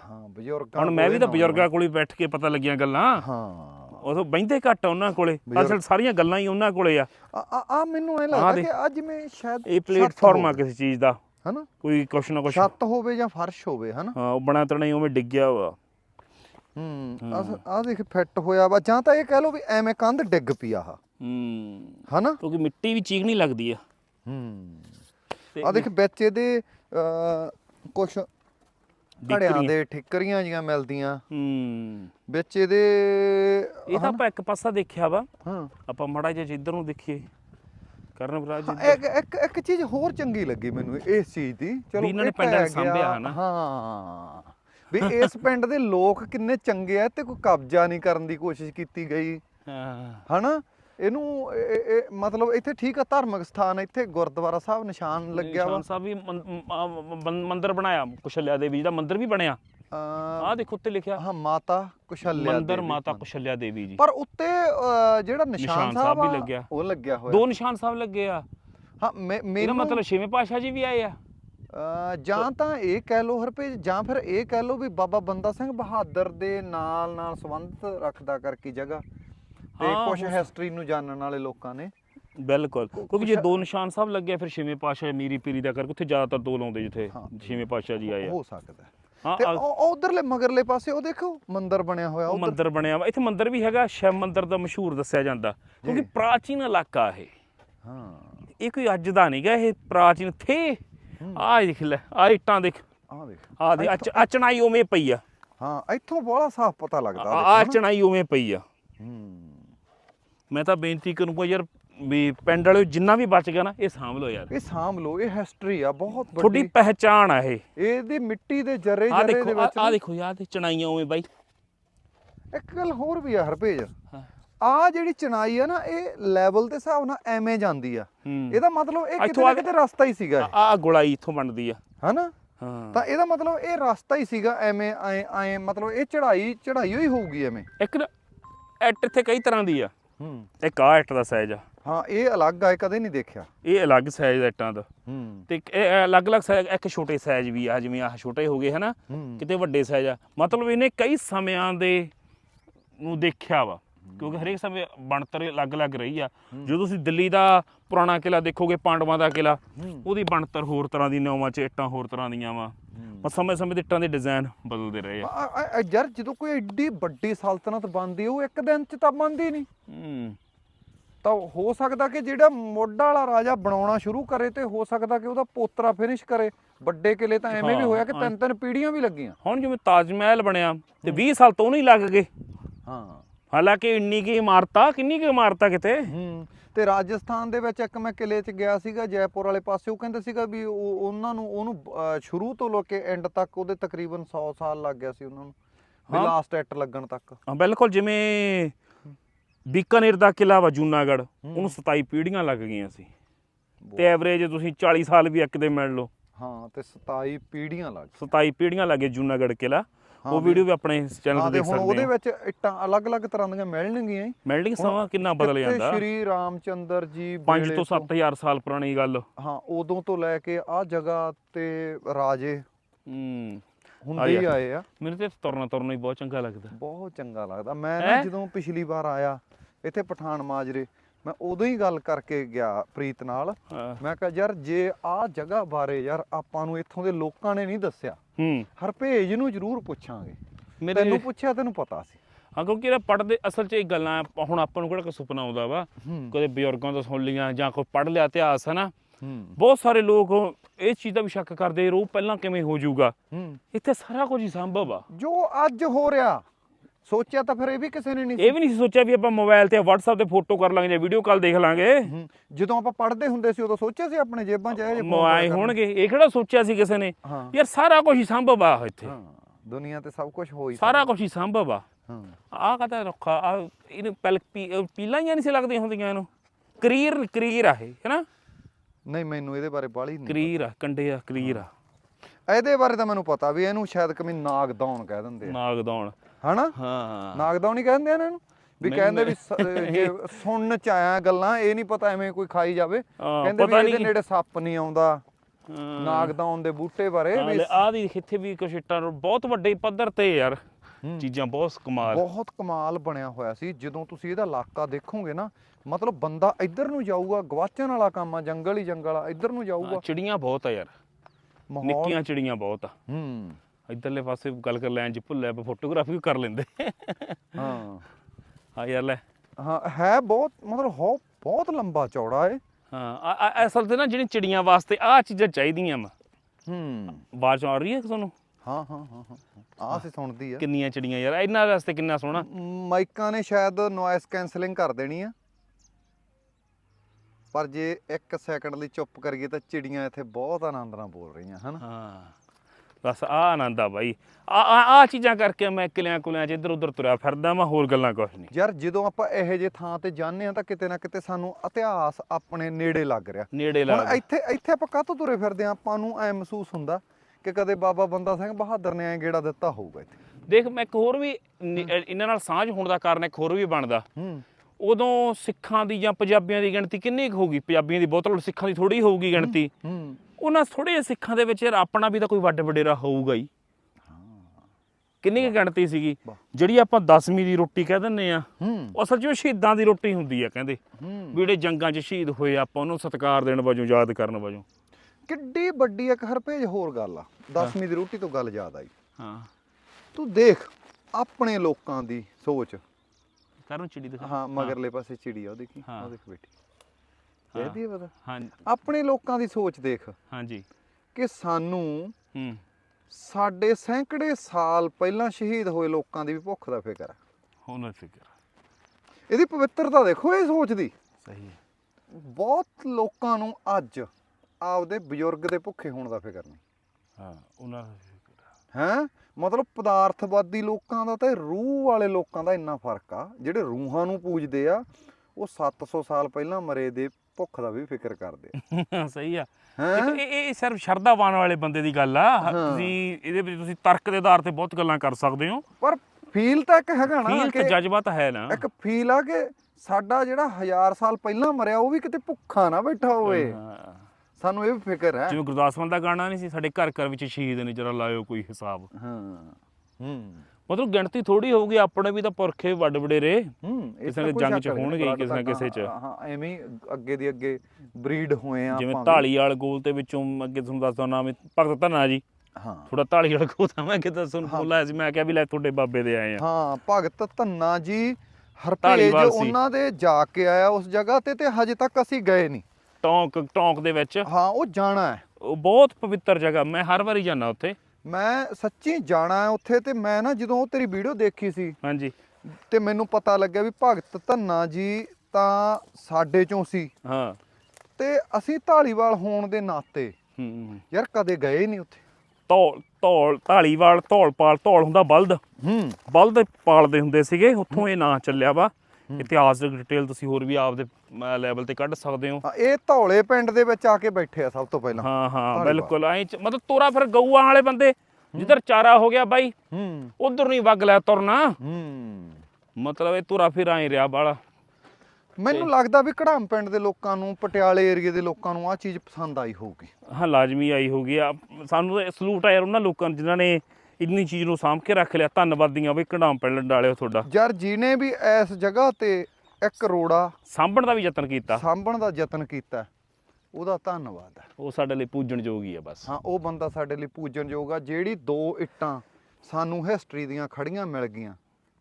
ਹਾਂ ਬਜ਼ੁਰਗਾਂ ਹੁਣ ਮੈਂ ਵੀ ਤਾਂ ਬਜ਼ੁਰਗਾਂ ਕੋਲੇ ਬੈਠ ਕੇ ਪਤਾ ਲੱਗੀਆਂ ਗੱਲਾਂ। ਹਾਂ। ਉਦੋਂ ਬਹਿੰਦੇ ਘੱਟ ਆ ਉਹਨਾਂ ਕੋਲੇ। ਅਸਲ ਸਾਰੀਆਂ ਗੱਲਾਂ ਹੀ ਉਹਨਾਂ ਕੋਲੇ ਆ। ਆ- ਮੈਨੂੰ ਐ ਲੱਗਦਾ। ਕਿ ਅੱਜ ਮੈਂ ਸ਼ਾਇਦ ਇਹ ਪਲੇਟਫਾਰਮ ਆ ਕਿਸੇ ਚੀਜ਼ ਦਾ। ਹਨਾ? ਕੋਈ ਕੁਛ ਨਾ ਕੁਛ। ਛੱਤ ਹੋਵੇ ਜਾਂ ਫਰਸ਼ ਹੋਵੇ ਹਨਾ? ਹਾਂ ਉਹ ਬਣਾ ਤਣਾ ਹੀ ਉਵੇਂ ਡਿੱਗਿਆ ਵਾ। ਹੂੰ ਆ ਦੇਖ ਫਿੱਟ ਹੋਇਆ ਵਾ। ਜਾਂ ਤਾਂ ਇਹ ਕਹਿ ਲਓ ਵੀ ਐਵੇਂ ਕੰਧ ਡਿੱਗ ਪਈ ਆਹ। ਹੂੰ। ਹਨਾ? ਕਿਉਂਕਿ ਮਿੱਟੀ ਵੀ ਚੀਕਣੀ ਲੱਗਦੀ ਆ। ਹੂੰ। ਆ ਦੇਖ ਵਿੱਚ ਇਹਦੇ ਕੁਝ ਘੜਿਆਂ। ਦੇ ਠਿੱਕਰੀਆਂ ਜੀਆਂ ਮਿਲਦੀਆਂ। ਹੂੰ। ਵਿੱਚ ਇਹਦੇ ਇਹ ਤਾਂ ਆਪਾਂ ਇੱਕ ਪਾਸਾ ਦੇਖਿਆ ਵਾ। ਹਾਂ। ਆਪਾਂ ਮੜਾ ਜਿਹਾ ਇੱਧਰ ਨੂੰ ਦੇਖੀਏ। ਕਰਨ ਹਾਂ, ਇੱਕ ਇੱਕ ਇੱਕ ਚੀਜ਼ ਹੋਰ ਚੰਗੀ ਲੱਗੀ ਮੈਨੂੰ ਇਸ ਚੀਜ਼ ਦੀ। ਚਲੋ ਵੀ ਇਹਨਾਂ ਨੇ ਪਿੰਡਾਂ ਸਾਂਭਿਆ ਹਨਾ। ਹਾਂ। ਵੀ ਇਸ ਪਿੰਡ ਦੇ ਲੋਕ ਕਿੰਨੇ ਚੰਗੇ ਆ ਤੇ ਕੋਈ ਕਬਜ਼ਾ ਨਹੀਂ ਕਰਨ ਦੀ ਕੋਸ਼ਿਸ਼ ਕੀਤੀ ਗਈ। ਹਾਂ। ਹਨਾ? ਇਹਨੂੰ ਇਹ- ਇਹ- ਇਹ ਮਤਲਬ ਇੱਥੇ ਠੀਕ ਆ ਧਾਰਮਿਕ ਸਥਾਨ ਆ, ਇੱਥੇ ਗੁਰਦੁਆਰਾ ਸਾਹਿਬ ਨਿਸ਼ਾਨ ਲੱਗਿਆ ਵਾ। ਨਿਸ਼ਾਨ ਸਾਹਿਬ ਵੀ ਆ ਮੰਦਿਰ ਬਣਾਇਆ ਕੁਸ਼ਲਿਆ ਦੇਵੀ ਜੀ ਦਾ ਮੰਦਿਰ ਵੀ ਬਣਿਆ। ਆਹ ਦੇਖੋ ਉੱਤੇ ਲਿਖਿਆ। ਹਾਂ ਮਾਤਾ ਕੁਸ਼ਲਿਆ ਮੰਦਿਰ ਮਾਤਾ। ਕੁਸ਼ਲਿਆ ਦੇਵੀ ਜੀ। ਪਰ ਉੱਤੇ ਜਿਹੜਾ ਨਿਸ਼ਾਨ ਸਾਹਿਬ ਵੀ ਆ, ਲੱਗਿਆ। ਉਹ ਲੱਗਿਆ ਹੋਇਆ। ਦੋ ਨਿਸ਼ਾਨ ਸਾਹਿਬ ਲੱਗੇ ਆ। ਹਾਂ ਮੈਨੂੰ ਮਤਲਬ ਛੇਵੇਂ ਪਾਤਸ਼ਾਹ ਜੀ ਵੀ ਆਏ ਆ। ਜਾਂ ਤਾਂ ਇਹ ਕਹਿ ਲੋ ਹਰਪੇਜ ਜਾਂ ਫਿਰ ਇਹ ਕਹਿ ਲੋ ਵੀ ਬਾਬਾ ਬੰਦਾ ਸਿੰਘ ਬਹਾਦਰ ਦੇ ਨਾਲ ਨਾਲ ਸੰਬੰਧ ਰੱਖਦਾ ਕਰਕੇ ਜਗ੍ਹਾ। ਤੇ ਹਾਂ, ਕੁਝ ਹੋ ਹਿਸਟਰੀ ਨੂੰ ਜਾਣਨ ਵਾਲੇ ਲੋਕਾਂ ਨੇ। ਬਿਲਕੁਲ। ਕਿਉਂਕਿ ਜੇ ਦੋ ਨਿਸ਼ਾਨ ਸਾਹਿਬ ਲੱਗੇ ਆ, ਫਿਰ ਛੇਵੇਂ ਪਾਤਸ਼ਾਹ ਮੀਰੀ ਪੀਰੀ ਦਾ ਕਰਕੇ ਉੱਥੇ ਜ਼ਿਆਦਾਤਰ ਦੋ ਲਾਉਂਦੇ ਜਿੱਥੇ ਹਾਂ। ਛੇਵੇਂ ਪਾਤਸ਼ਾਹ ਜੀ ਆਏ ਆ। ਹੋ ਸਕਦਾ। ਹੈ। ਹਾਂ ਤੇ ਆ- ਉਹ ਉਧਰਲੇ ਮਗਰਲੇ ਪਾਸੇ ਉਹ ਦੇਖੋ ਮੰਦਿਰ ਬਣਿਆ ਹੋਇਆ ਉਹ ਉੱਧਰ। ਮੰਦਿਰ ਬਣਿਆ ਵਾ। ਇੱਥੇ ਮੰਦਿਰ ਵੀ ਹੈਗਾ ਸ਼ਿਵ ਮੰਦਿਰ ਦਾ ਮਸ਼ਹੂਰ ਦੱਸਿਆ ਜਾਂਦਾ। ਕਿਉਂਕਿ ਜੀ। ਪ੍ਰਾਚੀਨ ਇਲਾਕਾ ਇਹ। ਹਾਂ। ਇਹ ਕੋਈ ਅੱਜ ਦਾ ਨਹੀਂਗਾ ਇਹ ਪ੍ਰਾਚੀਨ ਥੇ ਆਹ ਦੇਖ ਲੈ ਆਹ ਇੱਟਾਂ ਦੇਖ। ਆਹ ਦੇਖ। ਆਹ ਦੇ ਆ ਚਣਾਈ ਉਵੇਂ ਪਈ ਆ। ਹਾਂ ਇੱਥੋਂ ਬੜਾ ਸਾਫ਼ ਪਤਾ ਲੱਗਦਾ। ਆਹ ਦੇਖੋ ਆਹ ਨਾ। ਚਣਾਈ ਉਵੇਂ ਪਈ ਆ। ਹੂੰ। ਮੈਂ ਤਾਂ ਬੇਨਤੀ ਕਰੂੰਗਾ ਯਾਰ ਵੀ ਪਿੰਡ ਵਾਲਿਓ ਜਿੰਨਾ ਵੀ ਬਚ ਗਿਆ ਨਾ ਇਹ ਸਾਂਭ ਲਓ ਯਾਰ। ਇਹ ਸਾਂਭ ਲੋ ਇਹ ਹਿਸਟਰੀ ਆ ਬਹੁਤ ਤੁਹਾਡੀ ਵੱਡੀ ਪਹਿਚਾਣ ਆ ਇਹ। ਇਹਦੀ ਮਿੱਟੀ ਦੇ ਜਰੇ ਜਰੇ ਦੇ ਵਿੱਚ ਆਹ ਦੇਖੋ ਯਾਰ ਤੇ ਚਣਾਈਆਂ ਉਵੇਂ ਬਾਈ। ਇੱਕ ਗੱਲ ਹੋਰ ਵੀ ਆ ਹਰਪੇਜ ਹਾਂ। ਆ ਜਿਹੜੀ ਚਣਾਈ ਆ ਨਾ ਇਹ ਲੈਵਲ ਦੇ ਹਿਸਾਬ ਨਾਲ ਐਵੇਂ ਜਾਂਦੀ ਆ। ਇਹਦਾ ਮਤਲਬ ਇਹ ਕਿਤੇ ਨਾ ਆ- ਕਿਤੇ ਰਸਤਾ ਹੀ ਸੀਗਾ ਆਹ ਗੁਲਾਈ ਇੱਥੋਂ ਬਣਦੀ ਆ। ਹਨਾ? ਤਾਂ ਇਹਦਾ ਮਤਲਬ ਇਹ ਰਸਤਾ ਹੀ ਸੀਗਾ ਐਵੇਂ ਐ ਐ ਮਤਲਬ ਇਹ ਚੜਾਈ ਚੜਾਈ ਹੀ ਹੋਊਗੀ ਐਵੇਂ। ਇੱਕ ਐਟ ਇੱਥੇ ਕਈ ਤਰ੍ਹਾਂ ਦੀ ਆ। ਹੂੰ। ਇੱਕ ਆ ਇੱਟ ਦਾ ਸਾਈਜ਼ ਆ। ਹਾਂ ਇਹ ਅਲੱਗ ਆ ਇਹ ਕਦੇ ਨਹੀਂ ਦੇਖਿਆ। ਇਹ ਅਲੱਗ ਸਾਈਜ਼ ਦਾ ਇੱਟਾਂ ਦਾ। ਹੂੰ। ਤੇ ਇਹ ਅਲੱਗ-ਅਲੱਗ ਸਾਈਜ਼ ਇੱਕ ਛੋਟੇ ਸਾਈਜ਼ ਵੀ ਆ ਜਿਵੇਂ ਆਹ ਛੋਟੇ ਹੋ ਗਏ ਹਨਾ? ਕਿਤੇ ਵੱਡੇ ਸਾਈਜ਼ ਆ। ਮਤਲਬ ਇਹਨੇ ਕਈ ਸਮਿਆਂ ਦੇ ਨੂੰ ਦੇਖਿਆ ਵਾ। ਕਿਉਂਕਿ ਹਰੇਕ ਸਮੇਂ ਬਣਤਰ ਅਲੱਗ-ਅਲੱਗ ਰਹੀ ਆ। ਜਦੋਂ ਤੁਸੀਂ ਦਿੱਲੀ ਦਾ ਪੁਰਾਣਾ ਕਿਲਾ ਦੇਖੋਗੇ ਪਾਂਡਵਾਂ ਦਾ ਕਿਲਾ। ਉਹਦੀ ਬਣਤਰ ਹੋਰ ਤਰ੍ਹਾਂ ਦੀ ਨੌਵਾਂ ਚ ਇੱਟਾਂ ਹੋਰ ਤਰ੍ਹਾਂ ਦੀਆਂ ਵਾ। ਪਰ ਸਮੇਂ-ਸਮੇਂ ਦੇ ਇੱਟਾਂ ਦੇ ਡਿਜ਼ਾਈਨ ਬਦਲਦੇ ਰਹੇ ਆ। ਯਾਰ ਜਦੋਂ ਕੋਈ ਐਡੀ ਵੱਡੀ ਸਲਤਨਤ ਬਣਦੀ ਉਹ ਇੱਕ ਦਿਨ ਚ ਤਾਂ ਬਣਦੀ ਨਹੀਂ। ਹੂੰ। ਤਾਂ ਹੋ ਸਕਦਾ ਕਿ ਜਿਹੜਾ ਮੋਢਾ ਵਾਲਾ ਰਾਜਾ ਬਣਾਉਣਾ ਸ਼ੁਰੂ ਕਰੇ ਤੇ ਹੋ ਸਕਦਾ ਕਿ ਉਹਦਾ ਪੋਤਰਾ ਫਿਨਿਸ਼ ਕਰੇ। ਵੱਡੇ ਕਿਲੇ ਤਾਂ ਐਵੇਂ ਵੀ ਹਾਂ, ਹੋਇਆ ਕਿ। ਤਿੰਨ ਤਿੰਨ ਪੀੜ੍ਹੀਆਂ ਵੀ ਲੱਗੀਆਂ। ਹੁਣ ਜਿਵੇਂ ਤਾਜ ਮਹਿਲ ਬਣਿਆ ਤੇ 20 ਸਾਲ ਤੋਂ ਨਹੀਂ ਲੱਗ ਗਏ। ਹਾਂ। ਹਾਲਾਂਕਿ ਇੰਨੀ ਕੀ ਇਮਾਰਤਾਂ ਕਿੰਨੀ ਕੀ ਇਮਾਰਤਾਂ ਕਿਤੇ? ਹੂੰ ਤੇ ਰਾਜਸਥਾਨ ਦੇ ਵਿੱਚ ਇੱਕ ਮੈਂ ਕਿਲੇ 'ਚ ਗਿਆ ਸੀਗਾ ਜੈਪੁਰ ਵਾਲੇ ਪਾਸੇ ਉਹ ਕਹਿੰਦੇ ਸੀਗਾ ਵੀ ਉਹ ਉਹਨਾਂ ਨੂੰ ਉਹਨੂੰ ਸ਼ੁਰੂ ਤੋਂ ਲੈ ਕੇ ਐਂਡ ਤੱਕ ਉਹਦੇ ਤਕਰੀਬਨ 100 ਸਾਲ ਲੱਗ ਗਿਆ ਸੀ ਉਹਨਾਂ ਨੂੰ ਵੀ। ਲਾਸਟ ਐਕਟ ਲੱਗਣ ਤੱਕ। ਹਾਂ ਬਿਲਕੁਲ ਜਿਵੇਂ ਬੀਕਾਨੇਰ ਦਾ ਕਿਲਾ ਵਾ ਜੂਨਾਗੜ੍ਹ ਉਹਨੂੰ 27 ਪੀੜ੍ਹੀਆਂ ਲੱਗ ਗਈਆਂ ਸੀ। ਤੇ ਐਵਰੇਜ ਤੁਸੀਂ 40 ਸਾਲ ਵੀ ਇੱਕ ਦੇ ਮਿਲ ਲਓ। ਹਾਂ ਤੇ 27 ਪੀੜ੍ਹੀਆਂ ਲੱਗ 27 ਪੀੜ੍ਹੀਆਂ ਲੱਗੇ ਜੂਨਾਗੜ੍ਹ ਕਿਲਾ ਉਹ ਵੀਡੀਓ ਵੀ ਆਪਣੇ ਚੈਨਲ ਤੇ ਦੇਖ ਹੁਣ ਸਕਦੇ ਉਹਦੇ ਹੋ। ਵਿੱਚ ਇੱਟਾਂ ਅਲੱਗ-ਅਲੱਗ ਤਰ੍ਹਾਂ ਦੀਆਂ ਮਿਲਣਗੀਆਂ। ਮੈਲਡਿੰਗ ਸਮਾਂ ਕਿੰਨਾ ਬਦਲ ਜਾਂਦਾ। ਸ਼੍ਰੀ ਰਾਮਚੰਦਰ ਜੀ 5 ਵੇਲੇ ਤੋਂ 7000 ਸਾਲ ਪੁਰਾਣੀ ਗੱਲ। ਹਾਂ ਉਦੋਂ ਤੋਂ ਲੈ ਕੇ ਆ ਜਗ੍ਹਾ ਤੇ ਰਾਜੇ ਹੂੰ। ਹੁੰਦੇ ਹੀ। ਆਏ ਆ। ਮੈਨੂੰ ਤੇ ਤੁਰਨਾ ਤੁਰਨਾ ਹੀ ਬਹੁਤ ਚੰਗਾ ਲੱਗਦਾ। ਬਹੁਤ ਚੰਗਾ ਲੱਗਦਾ। ਮੈਂ ਨਾ? ਜਦੋਂ ਪਿਛਲੀ ਵਾਰ ਆਇਆ ਇੱਥੇ ਪਠਾਨ ਮਾਜਰੇ ਮੈਂ ਉਦੋਂ ਹੀ ਗੱਲ ਕਰਕੇ ਗਿਆ ਪ੍ਰੀਤ ਨਾਲ। ਮੈਂ ਕਿਹਾ ਯਾਰ ਜੇ ਆ ਜਗ੍ਹਾ ਬਾਰੇ ਯਾਰ ਆਪਾਂ ਨੂੰ ਇੱਥੋਂ ਦੇ ਲੋਕਾਂ ਨੇ ਨਹੀਂ ਦੱਸਿਆ ਹੂੰ। ਹਰਪੇਜ ਨੂੰ ਜ਼ਰੂਰ ਪੁੱਛਾਂਗੇ। ਤੈਨੂੰ ਪੁੱਛਿਆ ਤੈਨੂੰ ਪਤਾ ਸੀ। ਹਾਂ ਕਿਉਂਕਿ ਇਹ ਪੜਦੇ ਅਸਲ 'ਚ ਇਹ ਗੱਲਾਂ ਹੁਣ ਆਪਾਂ ਨੂੰ ਕਿਹੜਾ ਕੋਈ ਸੁਪਨਾ ਆਉਂਦਾ ਵਾ? ਕਦੇ ਬਜ਼ੁਰਗਾਂ ਤੋਂ ਸੁਣ ਲੀਆਂ ਜਾਂ ਕੋਈ ਪੜ ਲਿਆ ਇਤਿਹਾਸ ਹੈ। ਨਾ ਬਹੁਤ ਸਾਰੇ ਲੋਕ ਇਹ ਚੀਜ਼ ਦਾ ਵੀ ਸ਼ੱਕ ਕਰਦੇ ਰੋ ਪਹਿਲਾਂ ਕਿਵੇਂ ਹੋ ਜਾਊਗਾ? ਇੱਥੇ ਸਾਰਾ ਕੁਝ ਹੀ ਸੰਭਵ ਆ। ਜੋ ਅੱਜ ਹੋ ਰਿਹਾ ਸੋਚਿਆ ਤਾਂ ਫਿਰ ਇਹ ਵੀ ਕਿਸੇ ਨੇ ਨਹੀਂ ਇਹ ਵੀ ਨਹੀਂ ਸੀ ਸੋਚਿਆ ਵੀ ਆਪਾਂ ਮੋਬਾਈਲ ਤੇ WhatsApp ਤੇ ਫੋਟੋ ਕਰ ਲਾਂਗੇ ਜਾਂ ਵੀਡੀਓ ਕਾਲ ਦੇਖ ਲਾਂਗੇ। ਹੂੰ। ਜਦੋਂ ਆਪਾਂ ਪੜ੍ਹਦੇ ਹੁੰਦੇ ਸੀ ਉਦੋਂ ਸੋਚਿਆ ਸੀ ਆਪਣੇ ਜੇਬਾਂ 'ਚ ਇਹ ਜਿਹੇ ਮੋਬਾਈਲ ਹੋਣਗੇ। ਇਹ ਕਿਹੜਾ ਸੋਚਿਆ ਸੀ ਕਿਸੇ ਨੇ? ਹਾਂ। ਯਾਰ ਸਾਰਾ ਕੁਝ ਹੀ ਸੰਭਵ ਆ ਇੱਥੇ। ਹਾਂ ਦੁਨੀਆ ਤੇ ਸਭ ਕੁਝ ਹੋ ਹੀ ਸਾਰਾ ਕੁਝ ਹੀ ਸੰਭਵ ਆ। ਹਾਂ। ਆਹ ਕਹਤਾ ਰੁੱਖਾ? ਆ ਇਹਨੂੰ ਪਹਿਲ ਪੀ- ਪੀਲਾਂ ਹੀ ਨਹੀਂ ਸੀ ਲੱਗਦੀਆਂ ਹੁੰਦੀਆਂ ਇਹਨੂੰ। ਕਰੀਰ ਕਰੀਰ ਆ ਇਹ ਹੈਨਾ ਨਹੀਂ ਮੈਨੂੰ ਇਹਦੇ ਬਾਰੇ ਬਾਲੀ ਨਹੀਂ ਕਰੀਰ ਆ ਕੰਡੇ ਆ ਕਰੀਰ ਆ। ਇਹਦੇ ਬਾਰੇ ਤਾਂ ਮੈਨੂੰ ਪਤਾ ਵੀ ਇਹਨੂੰ ਸ਼ਾਇਦ ਕਮੀ ਨਾਗਦੌਣ ਕਹਿ ਦਿੰਦੇ ਆ। ਨਾਗਦੌਣ ਹਨਾ? ਹਾਂ। ਨਾਗਦੌਣ ਹੀ ਕਹਿੰਦੇ ਆ ਇਹਨਾਂ ਨੂੰ ਵੀ ਕਹਿੰਦੇ ਵੀ ਜੇ ਸੁਣਨ ਚ ਆਇਆ ਗੱਲਾਂ ਇਹ ਨਹੀਂ ਪਤਾ ਐਵੇਂ ਕੋਈ ਖਾਈ ਜਾਵੇ। ਕਹਿੰਦੇ ਵੀ ਇਹਦੇ। ਨੇੜੇ ਸੱਪ ਨਹੀਂ ਆਉਂਦਾ। ਨਾਗਦੌਣ ਦੇ ਬੂਟੇ ਬਾਰੇ ਵੀ ਆ ਦੀ ਇੱਥੇ ਵੀ ਕੁਛ ਇੱਟਾਂ ਬਹੁਤ ਵੱਡੇ ਪੱਧਰ ਤੇ ਯਾਰ। ਚੀਜ਼ਾਂ ਬਹੁਤ ਕਮਾਲ। ਬਹੁਤ ਕਮਾਲ ਬਣਿਆ ਹੋਇਆ ਸੀ। ਜਦੋਂ ਤੁਸੀਂ ਇਹਦਾ ਇਲਾਕਾ ਦੇਖੋਗੇ ਨਾ ਮਤਲਬ ਬੰਦਾ ਇੱਧਰ ਨੂੰ ਜਾਊਗਾ ਗਵਾਚਣ ਵਾਲਾ ਕੰਮ ਆ ਜੰਗਲ ਹੀ ਜੰਗਲ ਆ ਇੱਧਰ ਨੂੰ ਜਾਊਗਾ। ਚਿੜੀਆਂ ਬਹੁਤ ਆ ਯਾਰ। ਨਿੱਕੀਆਂ ਚਿੜੀਆਂ ਬਹੁਤ ਆ। ਹੂੰ। ਇਧਰਲੇ ਪਾਸੇ ਗੱਲ ਕਰ ਲੈਣ ਚ ਭੁੱਲਿਆ ਫੋਟੋਗ੍ਰਾਫੀ ਕਰ ਲੈਂਦੇ। ਹਾਂ। ਹਾਂ ਯਾਰ ਲੈ। ਹਾਂ ਹੈ ਬਹੁਤ ਮਤਲਬ ਹੋ ਬਹੁਤ ਲੰਬਾ ਚੌੜਾ ਏ। ਹਾਂ ਆ- ਆ- ਅਸਲ ਤੇ ਨਾ ਜਿਹੜੀ ਚਿੜੀਆਂ ਵਾਸਤੇ ਆ ਚੀਜ਼ਾਂ ਚਾਹੀਦੀਆਂ ਵਾ। ਹੂੰ। ਬਾਅਦ ਆ ਰਹੀ ਹੈ ਤੁਹਾਨੂੰ? ਹਾਂ ਹਾਂ ਹਾਂ ਆਹ ਸੀ ਸੁਣਦੀ ਆ। ਕਿੰਨੀਆਂ ਚਿੜੀਆਂ ਯਾਰ ਇਹਨਾਂ ਵਾਸਤੇ ਕਿੰਨਾ ਸੋਹਣਾ। ਮਾਈਕਾਂ ਨੇ ਸ਼ਾਇਦ ਨੋਇਸ ਕੈਂਸਲਿੰਗ ਕਰ ਦੇਣੀ ਆ। ਪਰ ਜੇ 1 ਸੈਕਿੰਡ ਲਈ ਚੁੱਪ ਕਰੀਏ ਤਾਂ ਚਿੜੀਆਂ ਇੱਥੇ ਬਹੁਤ ਆਨੰਦ ਨਾਲ ਬੋਲ ਰਹੀਆਂ ਹਨ? ਹਾਂ। ਬਸ ਆ ਆਨੰਦ ਆ ਬਾਈ। ਆ ਆ ਚੀਜ਼ਾਂ ਕਰਕੇ ਮੈਂ ਕਿਲਿਆਂ ਕੁਲਿਆਂ ਚ ਇੱਧਰ ਉੱਧਰ ਤੁਰਿਆ ਫਿਰਦਾ ਮੈਂ ਹੋਰ ਗੱਲਾਂ ਕੁਛ ਨਹੀਂ। ਯਾਰ ਜਦੋਂ ਆਪਾਂ ਇਹੋ ਜਿਹੇ ਥਾਂ ਤੇ ਜਾਂਦੇ ਆ ਤਾਂ ਕਿਤੇ ਨਾ ਕਿਤੇ ਸਾਨੂੰ ਇਤਿਹਾਸ ਆਪਣੇ ਨੇੜੇ ਲੱਗ ਰਿਹਾ। ਨੇੜੇ ਹੁਣ ਲਾ ਇੱਥੇ ਇੱਥੇ ਆਪਾਂ ਕਾਹਤੋਂ ਤੁਰੇ ਫਿਰਦੇ ਆ ਆਪਾਂ ਨੂੰ ਐ ਮਹਿਸੂਸ ਹੁੰਦਾ ਕਿ ਕਦੇ ਬਾਬਾ ਬੰਦਾ ਸਿੰਘ ਬਹਾਦਰ ਨੇ ਐ ਗੇੜਾ ਦਿੱਤਾ ਹੋਊਗਾ ਇੱਥੇ। ਦੇਖ ਮੈਂ ਇੱਕ ਹੋਰ ਵੀ ਇਹਨਾਂ ਨਾਲ ਸਾਂਝ ਹੋਣ ਦਾ ਕਾਰਨ ਇੱਕ ਹੋਰ ਵੀ ਬਣਦਾ। ਹੂੰ। ਉਦੋਂ ਸਿੱਖਾਂ ਦੀ ਜਾਂ ਪੰਜਾਬੀਆਂ ਦੀ ਗਿਣਤੀ ਕਿੰਨੀ ਕੁ ਹੋਊਗੀ? ਪੰਜਾਬੀਆਂ ਦੀ ਬਹੁਤਲ ਸਿੱਖਾਂ ਦੀ ਥੋੜੀ ਹੋਊਗੀ ਗਿਣਤੀ। ਹੂੰ। ਉਹਨਾਂ ਥੋੜੇ ਜਿਹੇ ਸਿੱਖਾਂ ਦੇ ਵਿੱਚ ਯਾਰ ਆਪਣਾ ਵੀ ਤਾਂ ਕੋਈ ਵੱਡ ਵਡੇਰਾ ਹੋਊਗਾ ਹੀ। ਕਿੰਨੀ ਕੁ ਗਿਣਤੀ ਸੀਗੀ। ਜਿਹੜੀ ਆਪਾਂ 10ਵੀਂ ਦੀ ਰੋਟੀ ਕਹਿ ਦਿੰਨੇ ਆ ਉਹ ਅਸਲ 'ਚ ਉਹ ਸ਼ਹੀਦਾਂ ਦੀ ਰੋਟੀ ਹੁੰਦੀ ਆ ਕਹਿੰਦੇ। ਵੀ ਜਿਹੜੇ ਜੰਗਾਂ 'ਚ ਸ਼ਹੀਦ ਹੋਏ ਆਪਾਂ ਉਹਨੂੰ ਸਤਿਕਾਰ ਦੇਣ ਵਜੋਂ ਯਾਦ ਕਰਨ ਵਜੋਂ। ਕਿੱਡੀ ਵੱਡੀ ਇੱਕ ਹਰਪੇਜ ਹੋਰ ਗੱਲ ਆ। 10ਵੀਂ ਦੀ ਰੋਟੀ ਤੋਂ ਗੱਲ ਯਾਦ ਆਈ ਹਾਂ। ਤੂੰ ਦੇਖ ਆਪਣੇ ਲੋਕਾਂ ਦੀ ਸੋਚ। ਕਰਨ ਚਿੜੀ ਦਿਖਾ। ਹਾਂ ਮਗਰਲੇ ਪਾਸੇ ਚਿੜੀ ਆ ਉਹ ਦੇਖੀ ਹਾਂ। ਉਹ ਦੇਖ ਬੇਟੀ ਇਹਦੀ ਪਤਾ? ਹਾਂ ਆਪਣੇ ਲੋਕਾਂ ਦੀ ਸੋਚ ਦੇਖ ਹਾਂਜੀ। ਕਿ ਸਾਨੂੰ ਹੂੰ। ਸਾਡੇ ਸੈਂਕੜੇ ਸਾਲ ਪਹਿਲਾਂ ਸ਼ਹੀਦ ਹੋਏ ਲੋਕਾਂ ਦੀ ਵੀ ਭੁੱਖ ਦਾ ਫਿਕਰ ਆ। ਹੁਣ ਫਿਕਰ ਇਹਦੀ ਪਵਿੱਤਰਤਾ ਦੇਖੋ ਇਹ ਸੋਚ ਦੀ। ਸਹੀ ਹੈ। ਬਹੁਤ ਲੋਕਾਂ ਨੂੰ ਅੱਜ ਆਪਦੇ ਬਜ਼ੁਰਗ ਦੇ ਭੁੱਖੇ ਹੋਣ ਦਾ ਫਿਕਰ ਨਹੀਂ। ਹਾਂ ਉਹਨਾਂ ਦਾ। ਹੈ? ਮਤਲਬ ਪਦਾਰਥਵਾਦੀ ਲੋਕਾਂ ਦਾ ਤੇ ਰੂਹ ਵਾਲੇ ਲੋਕਾਂ ਦਾ ਇੰਨਾ ਫ਼ਰਕ ਆ। ਜਿਹੜੇ ਰੂਹਾਂ ਨੂੰ ਪੂਜਦੇ ਆ ਉਹ 700 ਸਾਲ ਪਹਿਲਾਂ ਮਰੇ ਦੇ ਭੁੱਖ ਦਾ ਵੀ ਫਿਕਰ ਕਰਦੇ ਸਹੀ ਆ। ਇਹ ਇਹ ਸਿਰਫ ਸ਼ਰਧਾਵਾਨ ਵਾਲੇ ਬੰਦੇ ਦੀ ਗੱਲ ਆ। ਤੁਸੀਂ ਇਹਦੇ ਵਿੱਚ ਤੁਸੀਂ ਤਰਕ ਦੇ ਆਧਾਰ ਤੇ ਬਹੁਤ ਗੱਲਾਂ ਕਰ ਸਕਦੇ ਹੋ। ਪਰ ਫੀਲ ਤਾਂ ਇੱਕ ਹੈਗਾ ਨਾ ਫੀਲ ਤੇ ਜਜ਼ਬਾ ਤਾਂ ਹੈ ਨਾ। ਇੱਕ ਫੀਲ ਆ ਕਿ ਸਾਡਾ ਜਿਹੜਾ ਹਜ਼ਾਰ ਸਾਲ ਪਹਿਲਾਂ ਮਰਿਆ ਉਹ ਵੀ ਕਿਤੇ ਭੁੱਖਾ ਨਾ ਬੈਠਾ ਹੋਵੇ। ਸਾਨੂੰ ਇਹ ਵੀ ਫਿਕਰ ਹੈ। ਜਿਵੇਂ ਗੁਰਦਾਸ ਮਾਨ ਦਾ ਗਾਣਾ ਨਹੀਂ ਸੀ ਸਾਡੇ ਘਰ ਘਰ ਵਿੱਚ ਸ਼ਹੀਦ ਨੇ ਜਰਾ ਲਾਇਓ ਕੋਈ ਹਿਸਾਬ। ਹਾਂ। ਹੂੰ। ਮਤਲਬ ਗਿਣਤੀ ਥੋੜੀ ਹੋਊਗੀ ਆਪਣੇ ਵੀ ਤਾਂ ਪੁਰਖੇ ਵੱਡ ਵਡੇਰੇ। ਹੂੰ ਇਸ ਕਿਸੇ ਨੇ ਜੰਗ ਚ ਹੋਣਗੇ ਕਿਸੇ ਨਾ ਕਿਸੇ ਚ। ਹਾਂ ਐਵੇਂ ਹੀ ਅੱਗੇ ਦੀ ਅੱਗੇ ਬਰੀਡ ਹੋਏ ਆ ਜਿਵੇਂ। ਢਾਲੀ ਵਾਲ ਗੋਲ ਤੇ ਵਿੱਚੋਂ ਅੱਗੇ ਤੁਹਾਨੂੰ ਦੱਸਦਾ ਨਾਮ ਭਗਤ ਧੰਨਾ ਜੀ। ਹਾਂ। ਥੋੜਾ ਢਾਲੀ ਵਾਲ ਗੋਲ ਤਾਂ ਮੈਂ ਕਿਤੇ ਤੁਹਾਨੂੰ ਬੋਲਿਆ ਸੀ ਮੈਂ ਕਿਹਾ ਵੀ ਲੈ ਤੁਹਾਡੇ ਬਾਬੇ ਦੇ ਆਏ ਆ। ਹਾਂ ਭਗਤ ਧੰਨਾ ਜੀ ਹਰਪੇਜ। ਉਹਨਾਂ ਦੇ ਜਾ ਕੇ ਆਇਆ ਉਸ ਜਗ੍ਹਾ ਤੇ ਤੇ ਹਜੇ ਤੱਕ ਅਸੀਂ ਗਏ ਨਹੀਂ। ਟੌਂਕ ਟੌਂਕ ਦੇ ਵਿੱਚ। ਹਾਂ ਉਹ ਜਾਣਾ ਹੈ। ਉਹ ਬਹੁਤ ਪਵਿੱਤਰ ਜਗ੍ਹਾ। ਮੈਂ ਹਰ ਵਾਰੀ ਜਾਂਦਾ ਉੱਥੇ। ਮੈਂ ਸੱਚੀ ਜਾਣਾ ਹੈ ਉੱਥੇ ਤੇ ਮੈਂ ਨਾ ਜਦੋਂ ਉਹ ਤੇਰੀ ਵੀਡੀਓ ਦੇਖੀ ਸੀ ਹਾਂਜੀ। ਤੇ ਮੈਨੂੰ ਪਤਾ ਲੱਗਿਆ ਵੀ ਭਗਤ ਧੰਨਾ ਜੀ ਤਾਂ ਸਾਡੇ ਚੋਂ ਸੀ। ਹਾਂ। ਤੇ ਅਸੀਂ ਢਾਲੀਵਾਲ ਹੋਣ ਦੇ ਨਾਤੇ ਹੂੰ ਯਾਰ ਕਦੇ ਗਏ ਨਹੀਂ ਉੱਥੇ। ਧੌਲ ਧੌਲ ਢਾਲੀਵਾਲ ਧੌਲ ਪਾਲ ਧੌਲ ਹੁੰਦਾ ਬਲਦ। ਹੂੰ। ਬਲਦ ਪਾਲਦੇ ਹੁੰਦੇ ਸੀਗੇ ਉੱਥੋਂ ਇਹ ਨਾਂ ਚੱਲਿਆ ਵਾ। ਇਤਿਹਾਸਕ ਡਿਟੇਲ ਤੁਸੀਂ ਹੋਰ ਵੀ ਆਪਦੇ ਲੈਵਲ ਤੇ ਕੱਢ ਸਕਦੇ ਹੋ। ਇਹ ਧੌਲੇ ਪਿੰਡ ਦੇ ਵਿੱਚ ਆ ਕੇ ਬੈਠੇ ਆ ਸਭ ਤੋਂ ਪਹਿਲਾਂ। ਹਾਂ ਹਾਂ। ਬਿਲਕੁਲ ਐਂ ਮਤਲਬ ਤੋਰਾ ਫਿਰ ਗਊਆਂ ਵਾਲੇ ਬੰਦੇ ਜਿੱਧਰ ਚਾਰਾ ਹੋ ਗਿਆ ਬਾਈ ਹੂੰ। ਉਧਰ ਨਹੀਂ ਵਗ ਲਿਆ ਤੁਰਨਾ। ਹੂੰ। ਮਤਲਬ ਇਹ ਤੁਰਾ ਫਿਰ ਐਂ ਰਿਹਾ ਬਾਲਾ ਮੈਨੂੰ ਲੱਗਦਾ ਵੀ ਕੜਾਮ ਪਿੰਡ ਦੇ ਲੋਕਾਂ ਨੂੰ ਪਟਿਆਲੇ ਏਰੀਏ ਦੇ ਲੋਕਾਂ ਨੂੰ ਆ ਚੀਜ਼ ਪਸੰਦ ਆਈ ਹੋਊਗੀ। ਹਾਂ ਲਾਜ਼ਮੀ ਆਈ ਆ ਸਾਨੂੰ ਸਲੂਟ ਆ ਯਾਰ ਉਹਨਾਂ ਲੋਕਾਂ ਜਿਨ੍ਹਾਂ ਨੇ ਇੰਨੀ ਚੀਜ਼ ਨੂੰ ਸਾਂਭ ਕੇ ਰੱਖ ਲਿਆ ਧੰਨਵਾਦੀਆਂ ਬਈ ਕਢਾਮ ਪਿੰਡ ਡਾਲਿਓ ਤੁਹਾਡਾ। ਯਾਰ ਜਿਹਨੇ ਵੀ ਇਸ ਜਗ੍ਹਾ ਤੇ ਇੱਕ ਰੋੜਾ ਸਾਂਭਣ ਦਾ ਵੀ ਯਤਨ ਕੀਤਾ। ਸਾਂਭਣ ਦਾ ਯਤਨ ਕੀਤਾ ਉਹਦਾ ਧੰਨਵਾਦ ਹੈ। ਉਹ ਸਾਡੇ ਲਈ ਪੂਜਣਯੋਗ ਹੀ ਆ ਬਸ। ਹਾਂ ਉਹ ਬੰਦਾ ਸਾਡੇ ਲਈ ਪੂਜਣਯੋਗ ਆ ਜਿਹੜੀ ਦੋ ਇੱਟਾਂ ਸਾਨੂੰ ਹਿਸਟਰੀ ਦੀਆਂ ਖੜੀਆਂ ਮਿਲ ਗਈਆਂ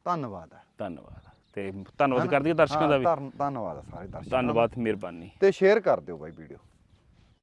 ਧੰਨਵਾਦ ਹੈ। ਧੰਨਵਾਦ। ਤੇ ਧੰਨਵਾਦ? ਕਰਦੀ ਦਰਸ਼ਕਾਂ ਦਾ ਹਾਂ, ਵੀ। ਧੰਨ- ਧੰਨਵਾਦ ਆ ਸਾਰੇ ਦਰਸ਼ਕਾਂ ਦਾ। ਧੰਨਵਾਦ ਮਿਹਰਬਾਨੀ। ਤੇ ਸ਼ੇਅਰ ਕਰ ਦਿਓ ਬਾਈ ਵੀਡੀਓ।